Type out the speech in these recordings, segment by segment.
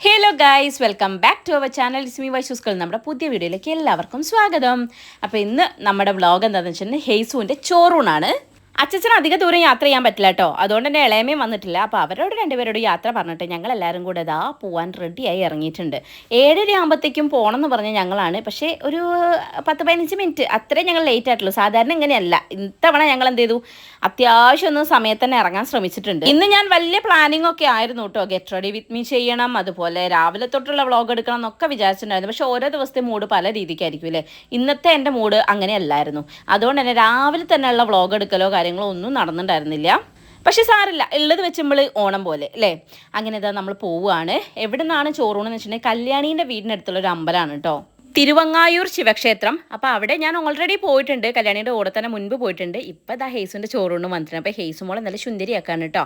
Hello guys welcome back to our channel ഇസ്മി വൈഷൂസ്കൾ നമ്മുടെ പുതിയ വീഡിയോയിലേക്ക് എല്ലാവർക്കും സ്വാഗതം. അപ്പോൾ ഇന്ന് നമ്മുടെ വ്ളോഗ് എന്താണെന്ന് വെച്ചിട്ടുണ്ടെങ്കിൽ ഹേസുവിന്റെ ചോറൂണാണ്. അച്ഛന് അധിക ദൂരം യാത്ര ചെയ്യാൻ പറ്റില്ല കേട്ടോ അതുകൊണ്ട് തന്നെ ഇളയമയും വന്നിട്ടില്ല. അപ്പോൾ അവരോട് രണ്ടുപേരോട് യാത്ര പറഞ്ഞിട്ട് ഞങ്ങൾ എല്ലാവരും കൂടെ ഇതാ പോവാൻ റെഡിയായി ഇറങ്ങിയിട്ടുണ്ട്. ഏഴര ആകുമ്പോഴത്തേക്കും പോകണം എന്ന് പറഞ്ഞ ഞങ്ങളാണ്. പക്ഷേ ഒരു പത്ത് പതിനഞ്ച് മിനിറ്റ് അത്രയും ഞങ്ങൾ ലേറ്റ് ആയിട്ടുള്ളൂ. സാധാരണ ഇങ്ങനെയല്ല. ഇത്തവണ ഞങ്ങൾ എന്ത് ചെയ്തു? അത്യാവശ്യം ഒന്ന് സമയത്ത് തന്നെ ഇറങ്ങാൻ ശ്രമിച്ചിട്ടുണ്ട്. ഇന്ന് ഞാൻ വലിയ പ്ലാനിങ് ഒക്കെ ആയിരുന്നു കേട്ടോ ഗെറ്റ് റെഡി വിത്ത് മീ ചെയ്യണം. അതുപോലെ രാവിലെ തൊട്ടുള്ള വ്ളോഗ് എടുക്കണം എന്നൊക്കെ വിചാരിച്ചിട്ടുണ്ടായിരുന്നു. പക്ഷേ ഓരോ ദിവസത്തെ മൂഡ് പല രീതിക്കായിരിക്കും അല്ലേ ഇന്നത്തെ എന്റെ മൂഡ് അങ്ങനെയല്ലായിരുന്നു. അതുകൊണ്ട് തന്നെ രാവിലെ തന്നെയുള്ള വ്ളോഗ് എടുക്കലോ കാര്യങ്ങളോ ഒന്നും നടന്നിട്ടുണ്ടായിരുന്നില്ല പക്ഷെ സാറില്ല ഉള്ളത് നമ്മൾ ഓണം പോലെ അല്ലേ അങ്ങനെ ഇതാ നമ്മൾ പോവുകയാണ് എവിടെ നിന്നാണ് ചോറൂണെന്ന് വെച്ചിട്ടുണ്ടെങ്കിൽ കല്യാണീന്റെ വീടിനടുത്തുള്ള ഒരു അമ്പലമാണ് കേട്ടോ തിരുവങ്ങായൂർ ശിവക്ഷേത്രം. അപ്പോൾ അവിടെ ഞാൻ ഓൾറെഡി പോയിട്ടുണ്ട്. കല്യാണിയുടെ കൂടെ തന്നെ മുൻപ് പോയിട്ടുണ്ട്. ഇപ്പോൾ ഇതാ ഹേസുവിന്റെ ചോറൂണ് വന്നിട്ടുണ്ട് അപ്പോൾ ഹേസു മോളെ നല്ല സുന്ദരിയാക്കാണ് കേട്ടോ.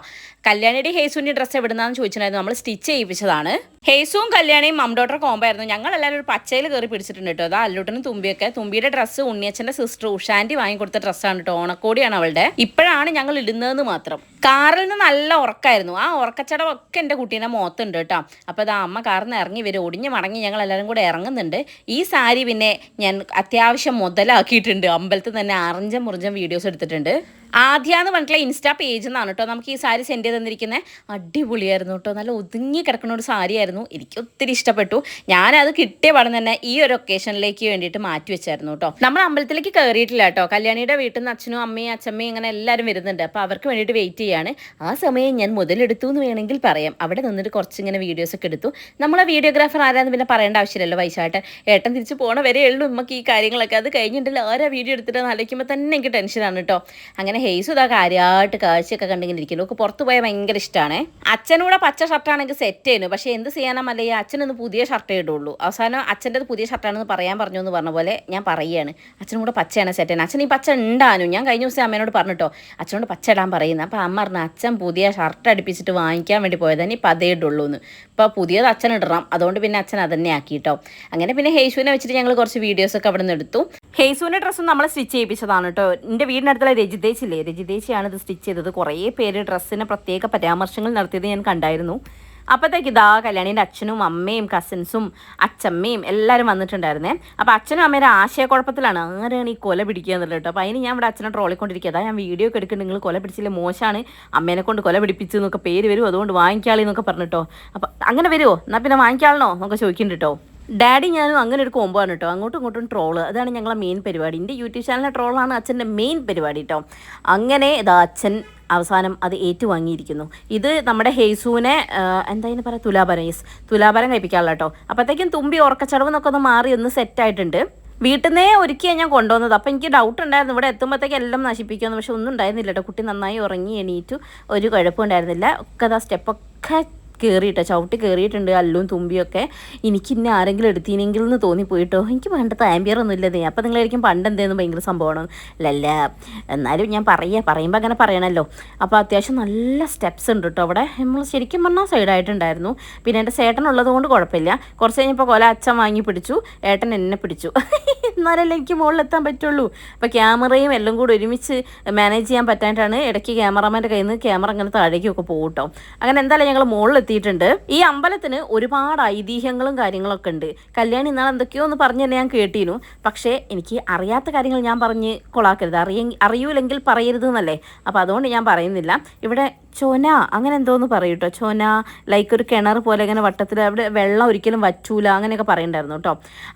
കല്യാണിയുടെ ഹേസുവിന്റെ ഡ്രസ്സ് എവിടുന്നാന്ന് ചോദിച്ചിട്ടുണ്ടായിരുന്നു. നമ്മൾ സ്റ്റിച്ച് ചെയ്യിപ്പിച്ചതാണ്. ഹേസുവും കല്യാണിയും മം ഡോട്ടർ കോമ്പോ ആയിരുന്നു. ഞങ്ങൾ എല്ലാവരും ഒരു പച്ചയിൽ കയറി പിടിച്ചിട്ടുണ്ട് കേട്ടോ. അതാ അല്ലൂട്ടനും തുമ്പിയൊക്കെ. തുമ്പിയുടെ ഡ്രസ്സ് ഉണ്ണിയച്ഛന്റെ സിസ്റ്റർ ഉഷാന്റി വാങ്ങിക്കൊടുത്ത ഡ്രസ്സാണ് കേട്ടോ. ഓണക്കോടിയാണ് അവളുടെ. ഇപ്പോഴാണ് ഞങ്ങൾ ഇടുന്നതെന്ന് മാത്രം. കാറിൽ നിന്ന് നല്ല ഉറക്കായിരുന്നു. ആ ഉറക്കച്ചടവൊക്കെ എന്റെ കുട്ടീനെ മോത്തുണ്ട് കേട്ടോ. അപ്പോൾ അതാ അമ്മ കാറിൽ നിന്ന് ഇറങ്ങി വരും. ഒടിഞ്ഞ് മടങ്ങി ഞങ്ങൾ എല്ലാവരും കൂടെ ഇറങ്ങുന്നുണ്ട്. ഈ സാരി പിന്നെ ഞാൻ അത്യാവശ്യം മുതലാക്കിയിട്ടുണ്ട്. അമ്പലത്തിൽ തന്നെ അറിഞ്ഞ മുറിഞ്ചം വീഡിയോസ് എടുത്തിട്ടുണ്ട്. ആദ്യ എന്ന് പറഞ്ഞിട്ടുള്ള ഇൻസ്റ്റാ പേജ് എന്നാണ് കേട്ടോ നമുക്ക് ഈ സാരി സെൻഡ് ചെയ്ത് തന്നിരിക്കുന്നത് അടിപൊളിയായിരുന്നു കേട്ടോ നല്ല ഒതുങ്ങി കിടക്കുന്ന ഒരു സാരി ആയിരുന്നു എനിക്ക് ഒത്തിരി ഇഷ്ടപ്പെട്ടു. ഞാനത് കിട്ടിയ പാടം തന്നെ ഈ ഒരു ഒക്കേഷനിലേക്ക് വേണ്ടിയിട്ട് മാറ്റി വെച്ചായിരുന്നു കേട്ടോ നമ്മൾ അമ്പലത്തിലേക്ക് കയറിയിട്ടില്ല കേട്ടോ കല്യാണിയുടെ വീട്ടിൽ നിന്ന് അച്ഛനും അമ്മയും അച്ഛമ്മയും ഇങ്ങനെ എല്ലാവരും വരുന്നുണ്ട്. അപ്പോൾ അവർക്ക് വേണ്ടിയിട്ട് വെയിറ്റ് ചെയ്യാണ്. ആ സമയം ഞാൻ മുതലെടുത്തു എന്ന് വേണമെങ്കിൽ പറയാം. അവിടെ നിന്നിട്ട് കുറച്ച് ഇങ്ങനെ വീഡിയോസ് ഒക്കെ എടുത്തു. നമ്മളെ വീഡിയോഗ്രാഫർ ആരാന്ന് പിന്നെ പറയേണ്ട ആവശ്യമില്ലല്ലോ വൈശാട്ട് ഏട്ടൻ തിരിച്ച് പോണ വരെ ഉള്ളൂ. നമുക്ക് ഈ കാര്യങ്ങളൊക്കെ. അത് കഴിഞ്ഞിട്ടില്ല ആരാ വീഡിയോ എടുത്തിട്ട് ആലോചിക്കുമ്പോൾ തന്നെ എനിക്ക് ടെൻഷനാണ് കേട്ടോ അങ്ങനെ ഹെയ്സ് ഇതാ കാര്യമായിട്ട് കാഴ്ചയൊക്കെ കണ്ടിങ്ങനെ ഇരിക്കുന്നു. ഒക്കെ പുറത്ത് പോയാൽ ഭയങ്കര ഇഷ്ടമാണ് അച്ഛനൂടെ പച്ച ഷർട്ടാണെങ്കിൽ സെറ്റ് ചെയ്യുന്നു പക്ഷേ എന്ത് ചെയ്യാനാ മല്ലയ്യ അച്ഛനൊന്ന് പുതിയ ഷർട്ടേ ഇടുള്ളൂ. അവസാനം അച്ഛന്റെ പുതിയ ഷർട്ടാണെന്ന് പറയാൻ പറഞ്ഞു എന്ന് പറഞ്ഞ പോലെ ഞാൻ പറയുകയാണ് അച്ഛനും കൂടെ പച്ചയാണ് സെറ്റ് ചെയ്യുന്നത് അച്ഛൻ ഈ പച്ച ഉണ്ടാനു ഞാൻ കഴിഞ്ഞ ദിവസം അമ്മേനോട് പറഞ്ഞിട്ടോ. അച്ഛനോട് പച്ച ഇടാൻ പറയുന്നത് അപ്പോൾ അമ്മ പറഞ്ഞു അച്ഛൻ പുതിയ ഷർട്ട് അടുപ്പിച്ചിട്ട് വാങ്ങിക്കാൻ വേണ്ടി പോയതാണ് ഇപ്പം അതേ ഇടുള്ളൂ എന്ന് ഇപ്പോൾ പുതിയത് അച്ഛൻ ഇടണം. അതുകൊണ്ട് പിന്നെ അച്ഛൻ അതന്നെ ആക്കിയിട്ടോ അങ്ങനെ പിന്നെ ഹേശുവിനെ വെച്ചിട്ട് ഞങ്ങൾ കുറച്ച് വീഡിയോസൊക്കെ അവിടെ നിന്ന് എടുത്തു. ഹേസുവിന്റെ ഡ്രസ്സും നമ്മൾ സ്റ്റിച്ച് ചെയ്യിപ്പിച്ചതാണ് കേട്ടോ. എന്റെ വീടിനടുത്തുള്ള രജിതേശ് ഇല്ലേ രജിതേശിയാണ് ഇത് സ്റ്റിച്ച് ചെയ്തത്. കുറേ പേര് ഡ്രസ്സിന് പ്രത്യേക പരാമർശങ്ങൾ നടത്തിയത് ഞാൻ കണ്ടായിരുന്നു. അപ്പോഴത്തേക്ക് ഇതാ കല്യാണീന്റെ അച്ഛനും അമ്മയും കസിൻസും അച്ഛമ്മയും എല്ലാവരും വന്നിട്ടുണ്ടായിരുന്നേ. അപ്പോൾ അച്ഛനും അമ്മയുടെ ആശയക്കുഴപ്പത്തിലാണ്. ആരാണ് ഈ കൊല പിടിക്കുക എന്നുള്ളത് കേട്ടോ. അപ്പോൾ അതിന് ഞാൻ ഇവിടെ അച്ഛനെ ട്രോളിക്കൊണ്ടിരിക്കുക അതാ ഞാൻ വീഡിയോ ഒക്കെ എടുക്കുന്നത്. നിങ്ങൾ കൊല പിടിച്ചില്ല? മോശമാണ്. അമ്മേനെ കൊണ്ട് കൊല പിടിപ്പിച്ചു എന്നൊക്കെ പേര് വരും. അതുകൊണ്ട് വാങ്ങിക്കാളി എന്നൊക്കെ പറഞ്ഞിട്ടോ. അപ്പോൾ അങ്ങനെ വരുമോ എന്നാൽ പിന്നെ വാങ്ങിക്കാളണോ? എന്നൊക്കെ ചോദിക്കുന്നുണ്ട് കേട്ടോ. ഡാഡി ഞാനും അങ്ങനെ ഒരു കോമ്പോ ആണ് കേട്ടോ അങ്ങോട്ടും ഇങ്ങോട്ടും ട്രോൾ അതാണ് ഞങ്ങളെ മെയിൻ പരിപാടി. എന്റെ യൂട്യൂബ് ചാനലിലെ ട്രോളാണ് അച്ഛന്റെ മെയിൻ പരിപാടി കേട്ടോ അങ്ങനെ ഇതാ അച്ഛൻ അവസാനം അത് ഏറ്റുവാങ്ങിയിരിക്കുന്നു. ഇത് നമ്മുടെ ഹേസുവിനെ എന്തായാലും പറയാം? തുലാപരം യെസ് തുലാപരം കഴിപ്പിക്കാനുള്ള കേട്ടോ അപ്പോഴത്തേക്കും തുമ്പി ഉറക്കച്ചടവ് എന്നൊക്കെ ഒന്ന് മാറി ഒന്ന് സെറ്റായിട്ടുണ്ട് വീട്ടിൽ നിന്നേ ഒരുക്കിയാണ് ഞാൻ കൊണ്ടുവന്നത്. അപ്പോൾ എനിക്ക് ഡൗട്ട് ഉണ്ടായിരുന്നു. ഇവിടെ എത്തുമ്പോഴത്തേക്ക് എല്ലാം നശിപ്പിക്കുമെന്ന്. പക്ഷെ ഒന്നും ഉണ്ടായിരുന്നില്ല കേട്ടോ കുട്ടി നന്നായി ഉറങ്ങി എണീറ്റു. ഒരു കുഴപ്പമുണ്ടായിരുന്നില്ല ഒക്കെ അതാ സ്റ്റെപ്പൊക്കെ കയറിയിട്ടോ ചവിട്ടി കയറിയിട്ടുണ്ട് അല്ലും തുമ്പിയൊക്കെ. എനിക്ക് ഇന്നെ ആരെങ്കിലും എടുത്തിനെങ്കിൽ എന്ന് തോന്നിപ്പോയിട്ടോ? എനിക്ക് പണ്ടത്തെ ആംബിയർ ഒന്നും ഇല്ലതേ അപ്പോൾ നിങ്ങളായിരിക്കും പണ്ട് എന്തേന്ന് ഭയങ്കര സംഭവമാണ്. അല്ലല്ല എന്നാലും ഞാൻ പറയുക പറയുമ്പോൾ അങ്ങനെ പറയണമല്ലോ അപ്പോൾ അത്യാവശ്യം നല്ല സ്റ്റെപ്സ് ഉണ്ട് കേട്ടോ അവിടെ. നമ്മൾ ശരിക്കും പറഞ്ഞാൽ സൈഡായിട്ടുണ്ടായിരുന്നു പിന്നെ എന്റെ ചേട്ടൻ ഉള്ളതുകൊണ്ട് കുഴപ്പമില്ല. കുറച്ച് കഴിഞ്ഞപ്പോൾ കൊല അച്ഛൻ വാങ്ങി പിടിച്ചു. ഏട്ടൻ എന്നെ പിടിച്ചു. എന്നാലല്ലേ എനിക്ക് മുകളിലെത്താൻ പറ്റുള്ളൂ. അപ്പോൾ ക്യാമറയും എല്ലാം കൂടി ഒരുമിച്ച് മാനേജ് ചെയ്യാൻ പറ്റാനായിട്ടാണ് ഇടയ്ക്ക് ക്യാമറമാന്റെ കയ്യിൽ നിന്ന് ക്യാമറ അങ്ങനെ താഴേക്കൊക്കെ പോകും കേട്ടോ അങ്ങനെ എന്തായാലും ഞങ്ങൾ മുകളിലെത്തിയിട്ടുണ്ട് ഈ അമ്പലത്തിന് ഒരുപാട് ഐതിഹ്യങ്ങളും കാര്യങ്ങളൊക്കെ ഉണ്ട്. കല്യാണി ഇന്നാൾ എന്തൊക്കെയോ എന്ന് പറഞ്ഞു തന്നെ ഞാൻ കേട്ടിരുന്നു. പക്ഷേ എനിക്ക് അറിയാത്ത കാര്യങ്ങൾ ഞാൻ പറഞ്ഞ് കൊളാക്കരുത്. അറിയ അറിയൂലെങ്കിൽ പറയരുത് എന്നല്ലേ. അപ്പോൾ അതുകൊണ്ട് ഞാൻ പറയുന്നില്ല. ഇവിടെ ചൊന അങ്ങനെ എന്തോന്ന് പറയും കേട്ടോ ചൊന ലൈക്ക് ഒരു കിണർ പോലെ ഇങ്ങനെ വട്ടത്തിൽ അവിടെ വെള്ളം ഒരിക്കലും വറ്റൂല അങ്ങനെയൊക്കെ പറയണ്ടായിരുന്നു കേട്ടോ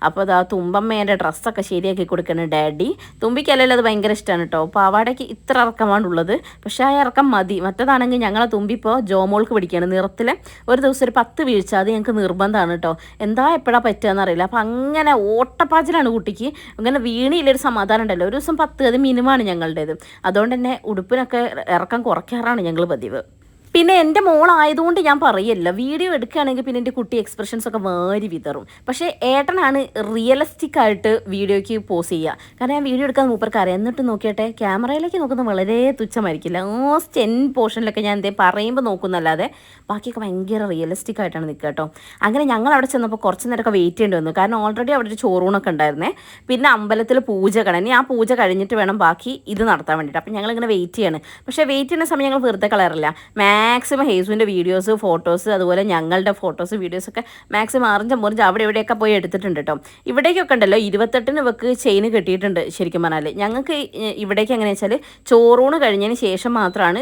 അപ്പോൾ അതാ തുമ്പമ്മേന്റെ ഡ്രസ്സൊക്കെ ശരിയാക്കി കൊടുക്കണം ഡാഡി. തുമ്പിക്കല്ലല്ലോ അത് ഭയങ്കര ഇഷ്ടമാണ് കേട്ടോ പാവാടയ്ക്ക് ഇത്ര ഇറക്കമാണുള്ളത് പക്ഷേ ആ ഇറക്കം മതി. മറ്റേതാണെങ്കിൽ ഞങ്ങളെ തുമ്പിപ്പോൾ ജോമോൾക്ക് പിടിക്കുകയാണ് നിറത്തിൽ ഒരു ദിവസം ഒരു പത്ത് വീഴ്ച. അത് ഞങ്ങൾക്ക് നിർബന്ധമാണ് കേട്ടോ എന്താ എപ്പോഴാണ് പറ്റുകയെന്ന് അറിയില്ല. അപ്പോൾ അങ്ങനെ ഓട്ടപ്പാച്ചിലാണ് കുട്ടിക്ക്. അങ്ങനെ വീണിയില്ലൊരു സമാധാനം ഉണ്ടല്ലോ. ഒരു ദിവസം പത്ത് അത് മിനിമമാണ് ഞങ്ങളുടേത്. അതുകൊണ്ട് തന്നെ ഉടുപ്പിനൊക്കെ ഇറക്കം കുറയ്ക്കാറാണ് ഞങ്ങൾ പതിവ് പിന്നെ എന്റെ മോളായതുകൊണ്ട് ഞാൻ പറയല്ല. വീഡിയോ എടുക്കുകയാണെങ്കിൽ പിന്നെ എന്റെ കുട്ടി എക്സ്പ്രഷൻസ് ഒക്കെ വേരി വിതറും. പക്ഷേ ഏട്ടനാണ് റിയലിസ്റ്റിക് ആയിട്ട് വീഡിയോയ്ക്ക് പോസ് ചെയ്യുക. കാരണം ഞാൻ വീഡിയോ എടുക്കാൻ മൂപ്പർക്ക് അറിയാം. എന്നിട്ട് നോക്കിയട്ടെ ക്യാമറയിലേക്ക് നോക്കുന്നത് വളരെ തുച്ഛമായിരിക്കില്ല. ഓസ്റ്റ് എൻ പോർഷനിലൊക്കെ ഞാൻ എന്തേ പറയുമ്പോൾ നോക്കുന്നല്ലാതെ ബാക്കിയൊക്കെ ഭയങ്കര റിയലിസ്റ്റിക് ആയിട്ടാണ് നിൽക്കുക കേട്ടോ. അങ്ങനെ ഞങ്ങൾ അവിടെ ചെന്നപ്പോൾ കുറച്ച് നേരമൊക്കെ വെയിറ്റ് ചെയ്യേണ്ടി വന്നു. കാരണം ഓൾറെഡി അവിടെ ഒരു ചോറൂണൊക്കെ ഉണ്ടായിരുന്നേ. പിന്നെ അമ്പലത്തിൽ പൂജ കഴിഞ്ഞ് ആ പൂജ കഴിഞ്ഞിട്ട് വേണം ബാക്കി ഇത് നടത്താൻ വേണ്ടിയിട്ട്. അപ്പം ഞങ്ങളിങ്ങനെ വെയിറ്റ് ചെയ്യാണ്. പക്ഷേ വെയിറ്റ് ചെയ്യുന്ന സമയം ഞങ്ങൾ വെറുതെ കളയാറില്ല. മാക്സിമം ഹേസുവിന്റെ വീഡിയോസ് ഫോട്ടോസ് അതുപോലെ ഞങ്ങളുടെ ഫോട്ടോസ് വീഡിയോസൊക്കെ മാക്സിമം അറിഞ്ഞ മുറിഞ്ഞ് അവിടെ ഇവിടെയൊക്കെ പോയി എടുത്തിട്ടുണ്ട് കേട്ടോ. ഇവിടേക്കൊക്കെ ഉണ്ടല്ലോ ഇരുപത്തെട്ടിന് വെക്ക് ചെയിൻ കെട്ടിയിട്ടുണ്ട് ശരിക്കും പറഞ്ഞാൽ ഞങ്ങൾക്ക് ഇവിടേക്ക് എങ്ങനെയാണെന്ന് വെച്ചാൽ ചോറൂണ് കഴിഞ്ഞതിന് ശേഷം മാത്രമാണ്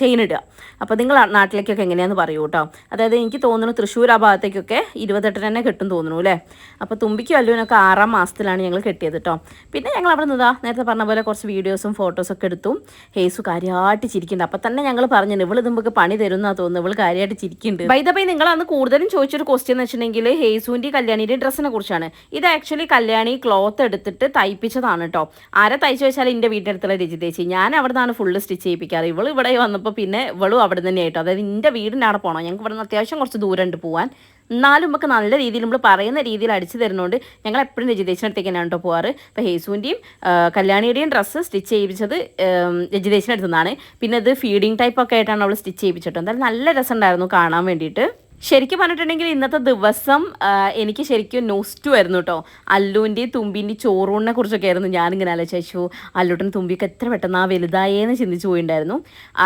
ചെയിൻ ഇടുക. അപ്പോൾ നിങ്ങൾ നാട്ടിലേക്കൊക്കെ എങ്ങനെയാണെന്ന് പറയൂ കേട്ടോ. അതായത് എനിക്ക് തോന്നുന്നു തൃശ്ശൂർ ആ ഭാഗത്തേക്കൊക്കെ ഇരുപത്തെട്ടിന് തന്നെ കിട്ടും തോന്നുന്നു അല്ലേ? അപ്പോൾ തുമ്പിക്കും അല്ലുവിനൊക്കെ ആറാം മാസത്തിലാണ് ഞങ്ങൾ കെട്ടിയത് കേട്ടോ. പിന്നെ ഞങ്ങൾ അവിടെ നിന്നതാ നേരത്തെ പറഞ്ഞ പോലെ കുറച്ച് വീഡിയോസും ഫോട്ടോസൊക്കെ എടുത്തു ഹേസു കാര്യമായിട്ട് ചിരിക്കുന്നുണ്ട്. അപ്പോൾ തന്നെ ഞങ്ങൾ പറഞ്ഞു ഇവൾ നമുക്ക് പണി തരുന്ന തോന്നുന്നു. ഇവൾ കാര്യമായിട്ട് ചിരിക്കുന്നുണ്ട്. ബൈ നിങ്ങൾ അന്ന് കൂടുതലും ചോദിച്ചൊരു ക്വസ്റ്റ്യൻ എന്ന് വെച്ചിട്ടുണ്ടെങ്കിൽ ഹേസുവിന്റെ കല്യാണിയുടെ ഡ്രസ്സിനെ കുറിച്ചാണ്. ഇത് ആക്ച്വലി കല്യാണി ക്ലോത്ത് എടുത്തിട്ട് തയ്പ്പിച്ചതാണ് കേട്ടോ ആരെ തയ്ച്ചു വെച്ചാൽ എന്റെ വീടിന്റെ അടുത്തുള്ള രജിതേച്ചി ഞാൻ അവിടെ നിന്നാണ് ഫുള്ള് സ്റ്റിച്ച് ചെയ്യിപ്പിക്കാറ്. ഇവൾ ഇവിടെ വന്നപ്പോൾ പിന്നെ ഇവളും അവിടെ തന്നെ ആയിട്ടോ അതായത് എന്റെ വീടിന്റെ അവിടെ പോകണം ഞങ്ങൾക്ക് ഇവിടെ നിന്ന് അത്യാവശ്യം കുറച്ച് ദൂരം ഉണ്ട് പോകാൻ എന്നാലും നമുക്ക് നല്ല രീതിയിൽ നമ്മൾ പറയുന്ന രീതിയിൽ അടിച്ചു തരുന്നതുകൊണ്ട് ഞങ്ങൾ എപ്പോഴും രജിതേശിനടുത്തേക്ക് തന്നെയാണ് കേട്ടോ പോവാറ്. ഇപ്പോൾ ഹേസുവിന്റെയും കല്യാണിയുടെയും ഡ്രസ്സ് സ്റ്റിച്ച് ചെയ്യിപ്പിച്ചത് രജിതേശിനടുത്തു നിന്നാണ് പിന്നെ അത് ഫീഡിങ് ടൈപ്പ് ഒക്കെ ആയിട്ടാണ് അവൾ സ്റ്റിച്ച് ചെയ്യിപ്പിച്ചിട്ട് എന്തായാലും നല്ല രസമുണ്ടായിരുന്നു കാണാൻ വേണ്ടിയിട്ട്. ശരിക്കും പറഞ്ഞിട്ടുണ്ടെങ്കിൽ ഇന്നത്തെ ദിവസം എനിക്ക് ശരിക്കും നോസ്റ്റു ആയിരുന്നു കേട്ടോ അല്ലുവിന്റെയും തുമ്പിന്റെയും ചോറൂണിനെ കുറിച്ചൊക്കെ ആയിരുന്നു ഞാനിങ്ങനെ ആലോചിച്ചു അല്ലൂട്ടൻ തുമ്പിയൊക്കെ എത്ര പെട്ടെന്ന് ആ വലുതായേന്ന് ചിന്തിച്ചു പോയിണ്ടായിരുന്നു.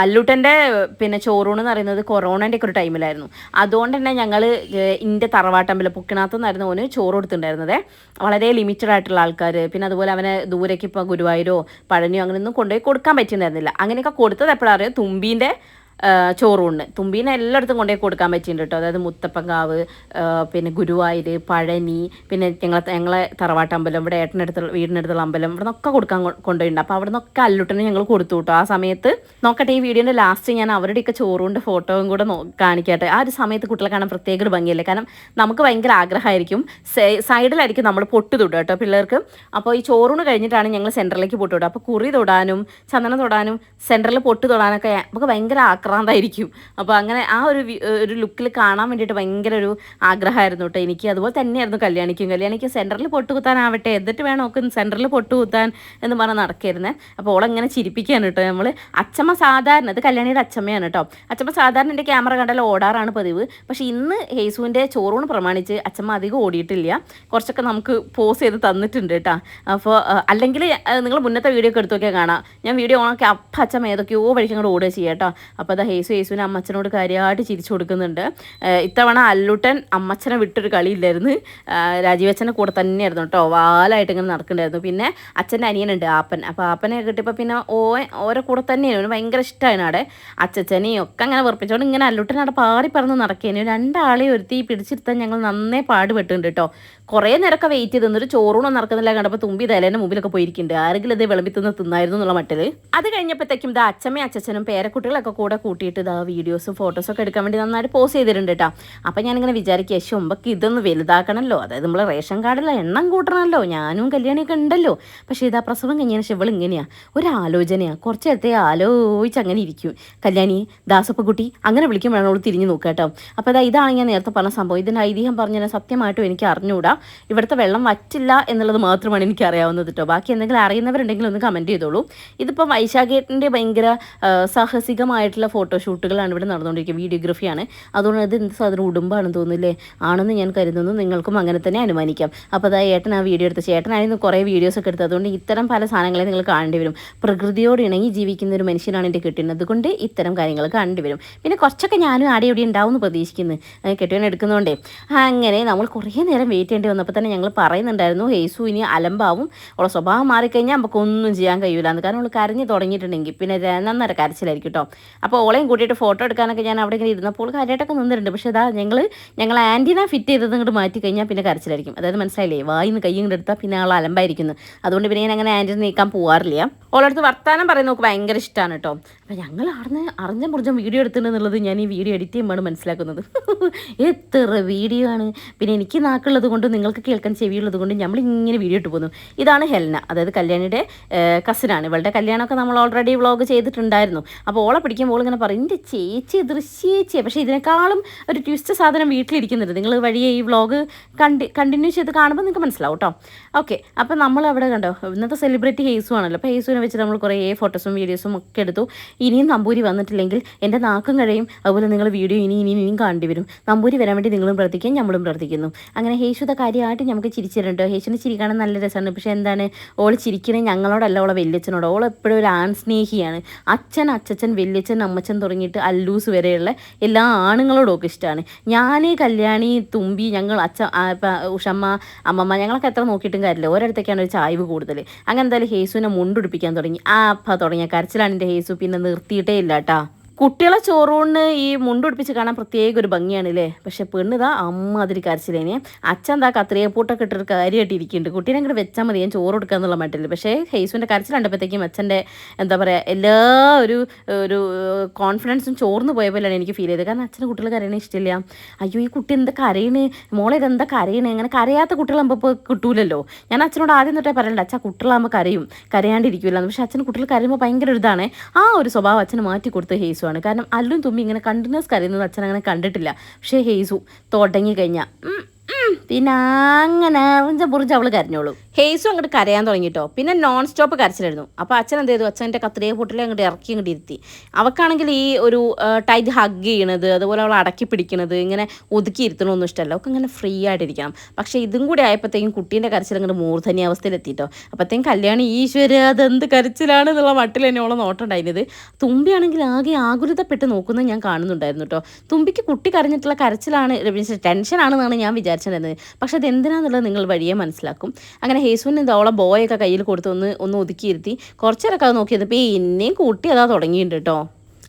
അല്ലൂട്ടന്റെ പിന്നെ ചോറൂണ് എന്ന് പറയുന്നത് കൊറോണന്റെ ഒക്കെ ഒരു ടൈമിലായിരുന്നു അതുകൊണ്ട് തന്നെ ഞങ്ങൾ ഇന്റെ തറവാട്ടമ്പലം പൊക്കിണാത്തു നിന്നായിരുന്നു ഓന് ചോറ് കൊടുത്തിട്ടുണ്ടായിരുന്നത്. വളരെ ലിമിറ്റഡ് ആയിട്ടുള്ള ആൾക്കാർ പിന്നെ അതുപോലെ അവനെ ദൂരേക്ക് ഇപ്പോൾ ഗുരുവായൂരോ പഴനിയോ അങ്ങനെയൊന്നും കൊണ്ടുപോയി കൊടുക്കാൻ പറ്റുന്നുണ്ടായിരുന്നില്ല അങ്ങനെയൊക്കെ കൊടുത്തത് എപ്പോഴാണ് അറിയാം? തുമ്പീന്റെ ചോറൂണ് തുമ്പീനെ എല്ലായിടത്തും കൊണ്ടുപോയി കൊടുക്കാൻ പറ്റിയിട്ടുണ്ട് കേട്ടോ അതായത് മുത്തപ്പങ്കാവ് പിന്നെ ഗുരുവായൂർ പഴനി പിന്നെ ഞങ്ങളെ ഞങ്ങളെ തറവാട്ടമ്പലം ഇവിടെ ഏട്ടനടുത്തുള്ള വീടിനടുത്തുള്ള അമ്പലം ഇവിടെ നിന്നൊക്കെ കൊടുക്കാൻ കൊണ്ടുപോയിട്ടുണ്ട്. അപ്പോൾ അവിടെ നിന്നൊക്കെ അല്ലുട്ടിന് ഞങ്ങൾ കൊടുത്തു കേട്ടോ ആ സമയത്ത് നോക്കട്ടെ ഈ വീഡിയോന്റെ ലാസ്റ്റ് ഞാൻ അവരുടെയൊക്കെ ചോറൂണ്ട് ഫോട്ടോയും കൂടെ കാണിക്കട്ടെ. ആ ഒരു സമയത്ത് കുട്ടികളെ കാണാൻ പ്രത്യേക ഒരു ഭംഗിയല്ലേ? കാരണം നമുക്ക് ഭയങ്കര ആഗ്രഹമായിരിക്കും. സൈഡിലായിരിക്കും നമ്മൾ പൊട്ട് തൊടുക കേട്ടോ പിള്ളേർക്ക്. അപ്പോൾ ഈ ചോറൂണ് കഴിഞ്ഞിട്ടാണ് ഞങ്ങൾ സെന്ററിലേക്ക് പൊട്ട് തൊടുക. അപ്പോൾ കുറി തൊടാനും ചന്ദനം തൊടാനും സെന്ററിൽ പൊട്ട് തൊടാനൊക്കെ നമുക്ക് ഭയങ്കര ആക്രാന്തായിരിക്കും അപ്പോൾ അങ്ങനെ ആ ഒരു ഒരു ലുക്കിൽ കാണാൻ വേണ്ടിയിട്ട് ഭയങ്കര ഒരു ആഗ്രഹമായിരുന്നു കേട്ടോ എനിക്ക്. അതുപോലെ തന്നെയായിരുന്നു കല്യാണിക്കും. കല്യാണിക്ക് സെന്ററിൽ പൊട്ട് കുത്താനാവട്ടെ എന്നിട്ട് വേണം ഒക്കെ സെന്ററിൽ പൊട്ട് കുത്താൻ എന്ന് പറഞ്ഞ് നടക്കായിരുന്നേ അപ്പോൾ ഓളങ്ങനെ ചിരിപ്പിക്കുകയാണ് കേട്ടോ നമ്മൾ അച്ചമ്മ സാധാരണ ഇത് കല്യാണിയുടെ അച്ചമ്മയാണ് കേട്ടോ അച്ചമ്മ സാധാരണ എന്റെ ക്യാമറ കണ്ടാൽ ഓടാറാണ് പതിവ്. പക്ഷേ ഇന്ന് ഹേസുവിന്റെ ചോറൂണ് പ്രമാണിച്ച് അച്ചമ്മ അധികം ഓടിയിട്ടില്ല. കുറച്ചൊക്കെ നമുക്ക് പോസ് ചെയ്ത് തന്നിട്ടുണ്ട് കേട്ടോ അപ്പോൾ അല്ലെങ്കിൽ നിങ്ങൾ മുന്നത്തെ വീഡിയോ ഒക്കെ എടുത്തു നോക്കിയാൽ കാണാം. ഞാൻ വീഡിയോ ഓണൊക്കെ അപ്പം അച്ഛമ്മ ഏതൊക്കെയോ വഴിക്ക് അങ്ങോട്ട് ഓടുക ചെയ്യാം കേട്ടോ അപ്പോൾ അത് ഹേസു ഹേസുവിന് അമ്മച്ചനോട് കാര്യമായിട്ട് ചിരിച്ചു കൊടുക്കുന്നുണ്ട്. ഇത്തവണ അല്ലുട്ടൻ അമ്മച്ചനെ വിട്ടൊരു കളിയില്ലായിരുന്നു. രാജീവച്ചന്റെ കൂടെ തന്നെയായിരുന്നു കേട്ടോ. വാലായിട്ട് ഇങ്ങനെ നടക്കണ്ടായിരുന്നു പിന്നെ അച്ഛന്റെ അനിയനുണ്ട് ആപ്പൻ. അപ്പോൾ ആപ്പനെ കിട്ടിയപ്പോൾ പിന്നെ ഓ ഓരോ കൂടെ തന്നെയായിരുന്നു ഭയങ്കര ഇഷ്ടമാണ് അവിടെ. അച്ഛച്ചനെയും ഒക്കെ അങ്ങനെ വെറുപ്പിച്ചുകൊണ്ട് ഇങ്ങനെ അല്ലുട്ടൻ അവിടെ പാറി പറന്ന് നടക്കേനു. രണ്ടാളെയും ഒരുത്തി പിടിച്ചിരുത്താൻ ഞങ്ങൾ നന്നേ പാടുപെട്ടുണ്ട് കേട്ടോ. കുറേ നേരമൊക്കെ വെയിറ്റ് ചെയ്ത് നിന്നൊരു ചോറൂണം നടക്കുന്നില്ല കണ്ടപ്പോൾ തുമ്പി തലേന്റെ മുമ്പിലൊക്കെ പോയിരിക്കുന്നുണ്ട്. ആരെങ്കിലും ഇത് വിളമ്പി തിന്ന് തിന്നായിരുന്നു എന്നുള്ള മട്ടിൽ അത് കഴിഞ്ഞപ്പോഴത്തേക്കും ഇതാ അച്ഛമ്മയും അച്ഛനും പേരക്കുട്ടികളൊക്കെ കൂടെ കൂട്ടിയിട്ട് ഇതാ വീഡിയോസും ഫോട്ടോസും ഒക്കെ എടുക്കാൻ വേണ്ടി നന്നായിട്ട് പോസ് ചെയ്തിട്ടുണ്ട് കേട്ടോ അപ്പം ഞാനിങ്ങനെ വിചാരിക്കുക ശുമ്പക്ക് ഇതൊന്ന് വലുതാക്കണമല്ലോ അതായത് നമ്മൾ റേഷൻ കാർഡിലെ എണ്ണം കൂട്ടണമല്ലോ ഞാനും കല്യാണിയൊക്കെ ഉണ്ടല്ലോ. പക്ഷേ ഇതാ പ്രസവം കഴിഞ്ഞതിന് ശേഷം ഇവൾ ഇങ്ങനെയാ ഒരു ആലോചനയാ കുറച്ച് നേരത്തെ ആലോചിച്ച് അങ്ങനെ ഇരിക്കും. കല്യാണി ദാസപ്പക്കുട്ടി അങ്ങനെ വിളിക്കുമ്പോഴാണ് അവൾ തിരിഞ്ഞു നോക്കുക കേട്ടോ അപ്പോൾ അതാ ഇതാണ് ഞാൻ നേരത്തെ പറഞ്ഞ സംഭവം. ഇതിന്റെ ഐതിഹ്യം പറഞ്ഞാൽ സത്യമായിട്ടും എനിക്ക് അറിഞ്ഞുകൂടാ ഇവിടുത്തെ വെള്ളം വറ്റില്ല എന്നുള്ളത് മാത്രമാണ് എനിക്ക് അറിയാവുന്നത് കേട്ടോ. ബാക്കി എന്തെങ്കിലും അറിയുന്നവരുണ്ടെങ്കിൽ ഒന്ന് കമന്റ് ചെയ്തോളൂ. ഇതിപ്പോൾ വൈശാഖേട്ടന്റെ ഭയങ്കര സാഹസികമായിട്ടുള്ള ഫോട്ടോഷൂട്ടുകളാണ് ഇവിടെ നടന്നുകൊണ്ടിരിക്കുന്നത് വീഡിയോഗ്രഫിയാണ് അതുകൊണ്ട് ഇത് എന്ത് സാധനം ഉടുമ്പാണെന്ന് തോന്നുന്നില്ലേ? ആണെന്ന് ഞാൻ കരുതുന്നു. നിങ്ങൾക്കും അങ്ങനെ തന്നെ അനുമാനിക്കാം. അപ്പോൾ അതാ ഏട്ടൻ ആ വീഡിയോ എടുത്ത് ചേട്ടനായിരുന്നു കുറേ വീഡിയോസ് ഒക്കെ എടുത്തത്. അതുകൊണ്ട് ഇത്തരം പല സാധനങ്ങളെ നിങ്ങൾ കാണേണ്ടി വരും. പ്രകൃതിയോട് ഇണങ്ങി ജീവിക്കുന്ന ഒരു മനുഷ്യനാണ് എന്റെ കിട്ടുന്നത് അതുകൊണ്ട് ഇത്തരം കാര്യങ്ങൾ കാണേണ്ടി വരും. പിന്നെ കുറച്ചൊക്കെ ഞാനും ആടെ എവിടെ ഉണ്ടാവും എന്ന് പ്രതീക്ഷിക്കുന്നു. അത് കെട്ടിയവൻ എടുക്കുന്നതുകൊണ്ടേ അങ്ങനെ നമ്മൾ കുറേ നേരം വെയിറ്റ് ചെയ്യേണ്ടി വന്നപ്പോൾ തന്നെ ഞങ്ങൾ പറയുന്നുണ്ടായിരുന്നു ഹേസു ഇനി അലമ്പാവും അവളെ സ്വഭാവം മാറിക്കഴിഞ്ഞാൽ നമുക്കൊന്നും ചെയ്യാൻ കഴിയില്ലാന്ന് കാരണം അവൾ കരഞ്ഞു തുടങ്ങിയിട്ടുണ്ടെങ്കിൽ പിന്നെ നന്നര കരച്ചിലായിരിക്കും കേട്ടോ. അപ്പോൾ ഓളെയും കൂട്ടിയിട്ട് ഫോട്ടോ എടുക്കാനൊക്കെ ഞാൻ അവിടെ ഇങ്ങനെ ഇരുന്നപ്പോൾ കാര്യമായിട്ടൊക്കെ നിന്നിട്ടുണ്ട്. പക്ഷേ ഇതാ ഞങ്ങൾ ഞങ്ങൾ ആന്റിന ഫിറ്റ് ചെയ്തത് ഇങ്ങോട്ട് മാറ്റി കഴിഞ്ഞാൽ പിന്നെ കരച്ചിലായിരിക്കും. അതായത് മനസ്സിലായില്ലേ? വായിന്ന് കൈ ഇങ്ങോട്ട് എടുത്താൽ പിന്നെ ആൾ അലമ്പായിരിക്കുന്നു. അതുകൊണ്ട് പിന്നെ ഞാൻ അങ്ങനെ ആന്റിനെ നീക്കാൻ പോകാറില്ല ഓളടുത്ത് വർത്താനം പറയുന്നത് നമുക്ക് ഭയങ്കര ഇഷ്ടമാണ് കേട്ടോ. അപ്പോൾ ഞങ്ങൾ അറിഞ്ഞ അറിഞ്ഞ മുറിഞ്ഞ വീഡിയോ എടുത്തിട്ടുണ്ടെന്നുള്ളത് ഞാൻ ഈ വീഡിയോ എഡിറ്റ് ചെയ്യുമ്പോഴാണ് മനസ്സിലാക്കുന്നത്. എത്ര വീഡിയോ ആണ്. പിന്നെ എനിക്ക് നാക്കുള്ളത് കൊണ്ട് നിങ്ങൾക്ക് കേൾക്കാൻ ചെവിയുള്ളത് കൊണ്ട് നമ്മൾ ഇങ്ങനെ വീഡിയോ ഇട്ട് പോകുന്നു. ഇതാണ് ഹെൽന അതായത് കല്യാണിയുടെ കസിനാണ്. ഇവളുടെ കല്യാണമൊക്കെ നമ്മൾ ഓൾറെഡി വ്ളോഗ് ചെയ്തിട്ടുണ്ടായിരുന്നു. അപ്പോൾ ഓളെ പിടിക്കുമ്പോൾ ഇങ്ങനെ പറയും എന്റെ ചേച്ചി ദൃശ്യേച്ചിയെ പക്ഷേ ഇതിനേക്കാളും ഒരു ട്വിസ്റ്റ് സാധനം വീട്ടിലിരിക്കുന്നുണ്ട്. നിങ്ങൾ വഴിയെ ഈ വ്ളോഗ് കണ്ടി കണ്ടിന്യൂ ചെയ്ത് കാണുമ്പോൾ നിങ്ങൾക്ക് മനസ്സിലാവും കേട്ടോ ഓക്കെ അപ്പോൾ നമ്മൾ അവിടെ കണ്ടോ ഇന്നത്തെ സെലിബ്രിറ്റി ഹേസു ആണല്ലോ. അപ്പോൾ ഹേസുവിനെ വെച്ച് നമ്മൾ കുറേ ഫോട്ടോസും വീഡിയോസും ഒക്കെ എടുത്തു. ഇനിയും നമ്പൂരി വന്നിട്ടില്ലെങ്കിൽ എന്റെ നാക്കും കഴിയും അതുപോലെ നിങ്ങൾ വീഡിയോ ഇനി ഇനി ഇനിയും കാണേണ്ടി വരും. നമ്പൂരി വരാൻ വേണ്ടി നിങ്ങളും പ്രാർത്ഥിക്കും നമ്മളും പ്രാർത്ഥിക്കുന്നു. അങ്ങനെ ഹേശുദ കാര്യമായിട്ട് നമുക്ക് ചിരിച്ചിട്ടുണ്ട്. ഹേഷുവിന് ചിരി നല്ല രസമാണ് പക്ഷേ എന്താണ്? ഓൾ ചിരിക്കണേ ഞങ്ങളോടല്ല. ഓളെ വല്യച്ഛനോട്. ഓൾ എപ്പോഴും ഒരു ആൺ സ്നേഹിയാണ് അച്ഛൻ അച്ഛൻ വല്യച്ഛൻ അമ്മച്ചൻ മാമച്ചൻ തുടങ്ങിയിട്ട് അല്ലൂസ് വരെയുള്ള എല്ലാ ആണുങ്ങളോടും ഒക്കെ ഇഷ്ടമാണ്. ഞാൻ കല്യാണി തുമ്പി ഞങ്ങൾ അച്ഛ ഉഷമ്മ അമ്മമ്മ ഞങ്ങളൊക്കെ എത്ര നോക്കിയിട്ടും കാര്യമില്ല. ഓരോരുത്തേക്കാണ് ഒരു ചായ്വ് കൂടുതൽ അങ്ങനെ എന്തായാലും ഹേസുവിനെ മുണ്ടുടിപ്പിക്കാൻ തുടങ്ങി. ആ അപ്പ തുടങ്ങിയ കരച്ചിലാണ് എന്റെ ഹേസു പിന്നെ നിർത്തിയിട്ടേ ഇല്ല കേട്ടാ കുട്ടികളെ ചോറൂണിന് ഈ മുണ്ടുടിപ്പിച്ച് കാണാൻ പ്രത്യേക ഒരു ഭംഗിയാണ് അല്ലേ പക്ഷെ പെണ്ണിതാ അമ്മ അതിരി കരച്ചിലേനെ. അച്ഛൻ എന്താ കത്രിയപ്പൂട്ടൊക്കെ ഇട്ടൊരു കാര്യമായിട്ട് ഇരിക്കുന്നുണ്ട്. കുട്ടീനെ അങ്ങോട്ട് വെച്ചാൽ മതി ഞാൻ ചോറ് കൊടുക്കുക എന്നുള്ള മട്ടില്ല പക്ഷേ ഹേസുവിന്റെ കരച്ചിൽ കണ്ടപ്പോഴത്തേക്കും അച്ഛന്റെ എന്താ പറയുക എല്ലാ ഒരു ഒരു കോൺഫിഡൻസും ചോർന്ന് പോയ പോലെയാണ് എനിക്ക് ഫീൽ ചെയ്തത്. കാരണം അച്ഛന് കുട്ടികൾ കരയണ ഇഷ്ടമില്ല. അയ്യോ ഈ കുട്ടി എന്താ കരയണ്? മോളെ ഇതെന്താ കരയണേ? അങ്ങനെ കരയാത്ത കുട്ടികളാകുമ്പോൾ ഇപ്പോൾ കിട്ടൂലല്ലോ. ഞാൻ അച്ഛനോട് ആദ്യം തൊട്ടേ പറയണ്ട അച്ഛാ കുട്ടികളാകുമ്പോൾ കരയും. കരയാണ്ടിരിക്കില്ല പക്ഷേ അച്ഛൻ കുട്ടികൾ കരയുമ്പോൾ ഭയങ്കര ഒരു ഇതാണ്. ആ ഒരു സ്വഭാവം അച്ഛന് മാറ്റി കൊടുത്ത് കൊടുത്ത ഹേസുവാണ് കാരണം അല്ലും തുമ്പി ഇങ്ങനെ കണ്ടിന്യൂസ് കരയുന്നത് അച്ഛൻ അങ്ങനെ കണ്ടിട്ടില്ല. പക്ഷേ ഹേസു തുടങ്ങി കഴിഞ്ഞാൽ പിന്നെ അങ്ങനെ പുറിഞ്ച് അവൾ കരഞ്ഞോളൂ. ഹേസും അങ്ങോട്ട് കരയാൻ തുടങ്ങിട്ടോ. പിന്നെ നോൺ സ്റ്റോപ്പ് കരച്ചിലായിരുന്നു. അപ്പോൾ അച്ഛൻ എന്ത് ചെയ്തു? അച്ഛന്റെ കത്രിയെ പൊട്ടിലെ അങ്ങോട്ട് ഇറക്കി അങ്ങോട്ട് ഇരുത്തി. അവക്കാണെങ്കിൽ ഈ ഒരു ടൈറ്റ് ഹഗ് ചെയ്യണത് അതുപോലെ അവൾ അടക്കി പിടിക്കണത് ഇങ്ങനെ ഒതുക്കി ഇരുത്തണമൊന്നും ഇഷ്ടമല്ല. അവൾക്ക് ഇങ്ങനെ ഫ്രീ ആയിട്ടിരിക്കണം. പക്ഷേ ഇതും കൂടി ആയപ്പോഴത്തേക്കും കുട്ടീന്റെ കരച്ചിൽ അങ്ങോട്ട് മൂർധന്യ അവസ്ഥയിലെത്തിയിട്ടോ അപ്പോഴത്തേക്കും കല്യാണി ഈശ്വര അതെന്ത് കരച്ചിലാണ്? എന്നുള്ള മട്ടിൽ തന്നെ ഓളെ നോട്ടം ഉണ്ടായിരുന്നത്. തുമ്പിയാണെങ്കിൽ ആകെ ആകുലതപ്പെട്ട് നോക്കുന്നത് ഞാൻ കാണുന്നുണ്ടായിരുന്നു കേട്ടോ തുമ്പിക്ക് കുട്ടി കരഞ്ഞിട്ടുള്ള കരച്ചിലാണ് ടെൻഷനാണെന്നാണ് ഞാൻ വിചാരിച്ചിട്ടുണ്ടായിരുന്നത് പക്ഷെ അത് എന്തിനാന്നുള്ളത് നിങ്ങൾ വഴിയെ മനസ്സിലാക്കും. അങ്ങനെ ഹേസുവിന് ഓളെ ബോയൊക്കെ കയ്യിൽ കൊടുത്ത് ഒന്ന് ഒന്ന് ഒതുക്കിയിരുത്തി. കുറച്ചേരൊക്കെ അത് നോക്കിയത് പിന്നെയും കൂട്ടി അതാ തുടങ്ങിയിട്ടുണ്ട് കേട്ടോ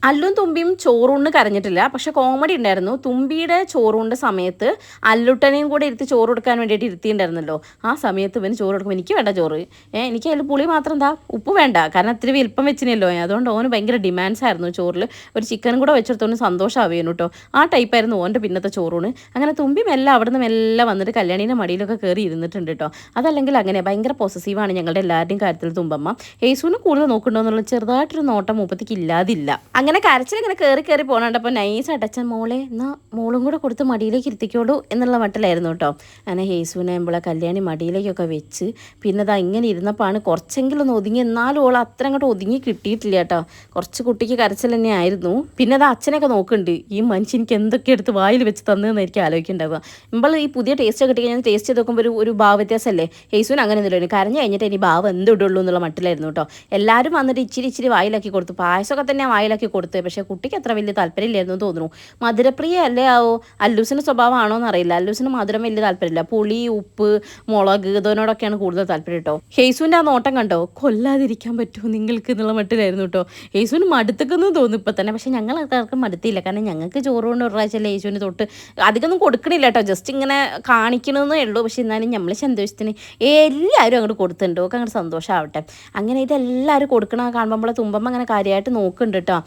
അല്ലും തുമ്പിയും ചോറൂണ് കരഞ്ഞിട്ടില്ല. പക്ഷെ കോമഡി ഉണ്ടായിരുന്നു. തുമ്പിയുടെ ചോറൂണ്ട് സമയത്ത് അല്ലുട്ടനെയും കൂടെ ഇരുത്തി ചോറ് കൊടുക്കാൻ വേണ്ടിയിട്ട് ഇരുത്തിയിട്ടുണ്ടായിരുന്നല്ലോ. ആ സമയത്ത് ഇവന് ചോറ് കൊടുക്കുമ്പോൾ എനിക്ക് വേണ്ട ചോറ്. ഏഹ് എനിക്ക് അതിൽ പുളി മാത്രം എന്താ? ഉപ്പ് വേണ്ട. കാരണം ഇത്തിരി വലിപ്പം വെച്ചിനല്ലോ. അതുകൊണ്ട് ഓന് ഭയങ്കര ഡിമാൻഡ്സ് ആയിരുന്നു ചോറിൽ ഒരു ചിക്കനും കൂടെ വെച്ചെടുത്തോണ്ട് സന്തോഷമാവേനു കേട്ടോ. ആ ടൈപ്പായിരുന്നു ഓന്റെ പിന്നത്തെ ചോറൂണ്. അങ്ങനെ തുമ്പി മെല്ലെ അവിടെ നിന്ന് മെല്ലെ വന്നിട്ട് കല്യാണീന്റെ മടിയിലൊക്കെ കയറി ഇരുന്നിട്ടുണ്ട് കേട്ടോ. അതല്ലെങ്കിൽ അങ്ങനെ ഭയങ്കര പോസസീവാണ് ഞങ്ങളുടെ എല്ലാവരുടെയും കാര്യത്തിൽ തുമ്പമ്മ. യേസുവിനെ കൂടുതൽ നോക്കണ്ടോ എന്നുള്ള ചെറുതായിട്ടൊരു നോട്ടം മൂപ്പത്തേക്ക് ഇല്ലാതില്ല. അങ്ങനെ കരച്ചിൽ ഇങ്ങനെ കയറി കയറി പോകണുണ്ട് അപ്പോൾ നൈസ് അടച്ച മോളെ എന്നാൽ മോളും കൂടെ കൊടുത്ത് മടിയിലേക്ക് ഇരുത്തിക്കോളൂ എന്നുള്ള മട്ടിലായിരുന്നു കേട്ടോ. അങ്ങനെ ഹേസുവിനെ നമ്മളെ കല്യാണി മടിയിലേക്കൊക്കെ വെച്ച് പിന്നെ അതാ ഇങ്ങനെ ഇരുന്നപ്പോഴാണ് കുറച്ചെങ്കിലും ഒന്ന് ഒതുങ്ങി. എന്നാലും ഓൾ അത്ര അങ്ങോട്ട് ഒതുങ്ങി കിട്ടിയിട്ടില്ല കേട്ടോ. കുറച്ച് കുട്ടിക്ക് കരച്ചിൽ തന്നെ ആയിരുന്നു. പിന്നെ അത് അച്ഛനൊക്കെ നോക്കുന്നുണ്ട്. ഈ മനുഷ്യൻ എനിക്ക് എന്തൊക്കെ എടുത്ത് വായിൽ വെച്ച് തന്നതെന്നായിരിക്കും ആലോചിക്കേണ്ടാവുക. നമ്മൾ ഈ പുതിയ ടേസ്റ്റ് കിട്ടി കഴിഞ്ഞാൽ ടേസ്റ്റ് ചെയ്ത് നോക്കുമ്പോൾ ഒരു ഒരു ഭാവ വ്യത്യാസമല്ലേ? ഹേസുവിന് അങ്ങനെ ഒന്നുമില്ല. കരഞ്ഞു കഴിഞ്ഞിട്ട് ഇനി ഭാവം എന്തിടുള്ളൂ എന്നുള്ള മട്ടിലായിരുന്നു കേട്ടോ. എല്ലാവരും വന്നിട്ട് ഇച്ചിരി ഇച്ചിരി വായിലാക്കി കൊടുത്തു. പായസമൊക്കെ തന്നെ വായിലാക്കി കൊടുത്തത് പക്ഷേ കുട്ടിക്ക് അത്ര വലിയ താല്പര്യമില്ലായിരുന്നു തോന്നുന്നു. മധുരപ്രിയ അല്ലേ ആവോ അല്ലൂസിന്റെ സ്വഭാവമാണോ എന്ന് അറിയില്ല. അല്ലൂസിന് മധുരം വലിയ താല്പര്യമില്ല. പുളി ഉപ്പ് മുളക് ഇതിനോടൊക്കെയാണ് കൂടുതൽ താല്പര്യം കേട്ടോ. ഹേസുവിന്റെ ആ നോട്ടം കണ്ടോ? കൊല്ലാതിരിക്കാൻ പറ്റുമോ നിങ്ങൾക്ക്? എന്നുള്ള മട്ടിലായിരുന്നു കേട്ടോ. ഹേസുവിന് മടുത്തക്കെന്ന് തോന്നുന്നു ഇപ്പം തന്നെ. പക്ഷേ ഞങ്ങൾ ആൾക്കാർക്ക് മടുത്തില്ല കാരണം ഞങ്ങൾക്ക് ചോറ് കൊണ്ട് ഒരു പ്രാവശ്യം യേശുവിന് തൊട്ട് അധികമൊന്നും കൊടുക്കണില്ല കേട്ടോ. ജസ്റ്റ് ഇങ്ങനെ കാണിക്കണമെന്നേ ഉള്ളൂ. പക്ഷേ എന്നാലും നമ്മൾ സന്തോഷത്തിന് എല്ലാവരും അങ്ങോട്ട് കൊടുത്തിട്ടുണ്ട്. ഒക്കെ അങ്ങോട്ട് സന്തോഷമാവട്ടെ അങ്ങനെ ഇതെല്ലാവരും കൊടുക്കണ കാണുമ്പോൾ നമ്മളെ തുമ്പമ്മ അങ്ങനെ കാര്യമായിട്ട് നോക്കുന്നുണ്ട് കേട്ടോ.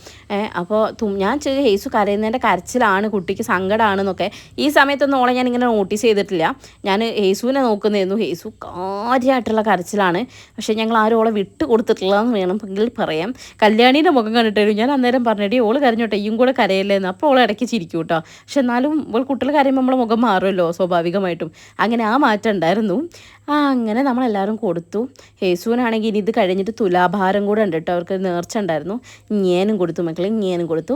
അപ്പോൾ ഞാൻ ഹേസു കരയുന്നതിന്റെ കരച്ചിലാണ് കുട്ടിക്ക് സങ്കടമാണെന്നൊക്കെ ഈ സമയത്തൊന്നും ഓളെ ഞാൻ ഇങ്ങനെ നോട്ടീസ് ചെയ്തിട്ടില്ല. ഞാൻ ഹേസുവിനെ നോക്കുന്നതായിരുന്നു ഹേസു കാര്യമായിട്ടുള്ള കരച്ചിലാണ്. പക്ഷേ ഞങ്ങൾ ആരും ഓളെ വിട്ട് കൊടുത്തിട്ടില്ലെന്ന് വേണമെങ്കിൽ പറയാം. കല്യാണീന്റെ മുഖം കണ്ടിട്ടായിരുന്നു. ഞാൻ അന്നേരം പറഞ്ഞിട്ട് ഓൾ കരഞ്ഞോട്ടെ ഇയും കൂടെ കരയല്ലേന്ന്. അപ്പോൾ ഓളെ ഇടയ്ക്ക് ചിരിക്കും കേട്ടോ. പക്ഷെ എന്നാലും ഓൾ കുട്ടികൾ കരയുമ്പോൾ നമ്മളെ മുഖം മാറുമല്ലോ സ്വാഭാവികമായിട്ടും. അങ്ങനെ ആ മാറ്റം ഉണ്ടായിരുന്നു. ആ അങ്ങനെ നമ്മളെല്ലാവരും കൊടുത്തു. ഹേസുവിനാണെങ്കിൽ ഇനി ഇത് കഴിഞ്ഞിട്ട് തുലാഭാരം കൂടെ ഉണ്ട് കേട്ടോ. അവർക്ക് നേർച്ച ഉണ്ടായിരുന്നു. ഞാനും കൊടുത്തു മക്കളെ ഞാനും കൊടുത്തു.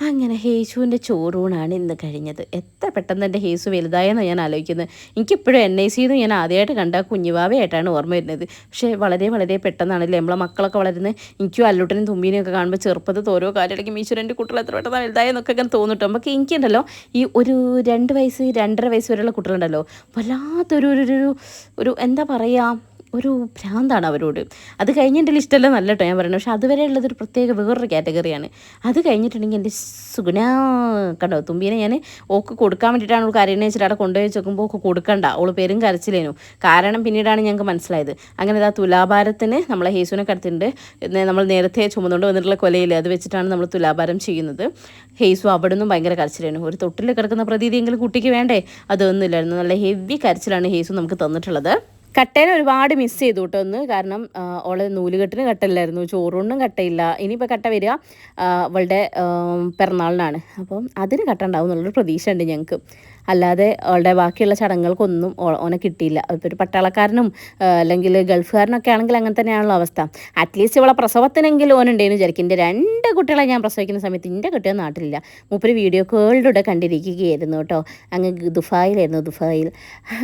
അങ്ങനെ ഹേസുവിന്റെ ചോറൂണാണ് ഇന്ന് കഴിഞ്ഞത്. എത്ര പെട്ടെന്ന് എന്റെ ഹേസു വലുതായെന്ന് ഞാൻ ആലോചിക്കുന്നത്. എനിക്കിപ്പോഴും എൻ ഐ സിന്ന് ഞാൻ ആദ്യമായിട്ട് കണ്ട കുഞ്ഞുവാവയായിട്ടാണ് ഓർമ്മ വരുന്നത്. പക്ഷേ വളരെ വളരെ പെട്ടെന്നാണല്ലേ നമ്മളെ മക്കളൊക്കെ വളരുന്നത്. എനിക്കും അല്ലുട്ടനും തുമ്പീനെയും ഒക്കെ കാണുമ്പോൾ ചെറുപ്പത്തിൽ ഓരോ കാലയിലേക്ക് മീശ്വരന്റെ കുട്ടികൾ എത്ര പെട്ടെന്ന് വലുതായെന്നൊക്കെ അങ്ങനെ തോന്നിട്ടോ. നമുക്ക് എനിക്കുണ്ടല്ലോ ഈ ഒരു രണ്ട് വയസ്സ് രണ്ടര വയസ്സ് വരെയുള്ള കുട്ടികളുണ്ടല്ലോ. വല്ലാത്തൊരു ഒരു ഒരു എന്താ പറയുക ഒരു ഭ്രാന്താണ് അവരോട്. അത് കഴിഞ്ഞിട്ടുള്ള ഇഷ്ടമല്ല നല്ല കേട്ടോ ഞാൻ പറയുന്നത് പക്ഷേ അതുവരെ ഉള്ളത് ഒരു പ്രത്യേക വേറൊരു കാറ്റഗറിയാണ് അത് കഴിഞ്ഞിട്ടുണ്ടെങ്കിൽ എന്റെ സുഗുണ കണ്ടോ? തുമ്പീനെ ഞാൻ ഓക്ക് കൊടുക്കാൻ വേണ്ടിയിട്ടാണ് അവൾ കരയണ വെച്ചിട്ട് അവിടെ കൊണ്ടുപോയി വെക്കുമ്പോൾ ഓക്ക് കൊടുക്കണ്ട. അവൾ പേരും കരച്ചിലേനു കാരണം പിന്നീടാണ് ഞങ്ങൾക്ക് മനസ്സിലായത്. അങ്ങനെ ഇതാ തുലാഭാരത്തിന് നമ്മളെ ഹേസുവിനെ കടത്തിണ്ട്. നമ്മൾ നേരത്തെ ചുമന്നുകൊണ്ട് വന്നിട്ടുള്ള കൊലയിൽ അത് വെച്ചിട്ടാണ് നമ്മൾ തുലാഭാരം ചെയ്യുന്നത്. ഹേസു അവിടെ നിന്നും ഭയങ്കര കരച്ചിലേനു ഒരു തൊട്ടിൽ കിടക്കുന്ന പ്രതീതിയെങ്കിലും കുട്ടിക്ക് വേണ്ടേ? അതൊന്നുമില്ലായിരുന്നു. നല്ല ഹെവി കരച്ചിലാണ് ഹേസു നമുക്ക് തന്നിട്ടുള്ളത്. കട്ടേനെ ഒരുപാട് മിസ് ചെയ്തു കേട്ടോ ഒന്ന് കാരണം ഓൾ നൂലുകെട്ടിന് കട്ടയില്ലായിരുന്നു. ചോറൂണിനും കട്ടയില്ല. ഇനിയിപ്പോൾ കട്ട വരിക അവളുടെ പിറന്നാളിനാണ്. അപ്പം അതിന് കട്ട ഉണ്ടാവും എന്നുള്ളൊരു പ്രതീക്ഷ ഉണ്ട് ഞങ്ങൾക്ക് അല്ലാതെ അവളുടെ ബാക്കിയുള്ള ചടങ്ങുകൾക്കൊന്നും ഓനെ കിട്ടിയില്ല. ഇപ്പോൾ ഒരു പട്ടാളക്കാരനും അല്ലെങ്കിൽ ഗൾഫുകാരനൊക്കെ ആണെങ്കിൽ അങ്ങനെ തന്നെയാണല്ലോ അവസ്ഥ. അറ്റ്ലീസ്റ്റ് ഇവളെ പ്രസവത്തിനെങ്കിലും ഓനുണ്ടേന്ന് വിചാരിക്കും. എന്റെ രണ്ട് കുട്ടികളെ ഞാൻ പ്രസവിക്കുന്ന സമയത്ത് എന്റെ കുട്ടികൾ നാട്ടിലില്ല. മൂപ്പര് വീഡിയോ കോളിലൂടെ കണ്ടിരിക്കുകയായിരുന്നു കേട്ടോ. അങ്ങ് ദുഫായിലായിരുന്നു ദുഫായിൽ.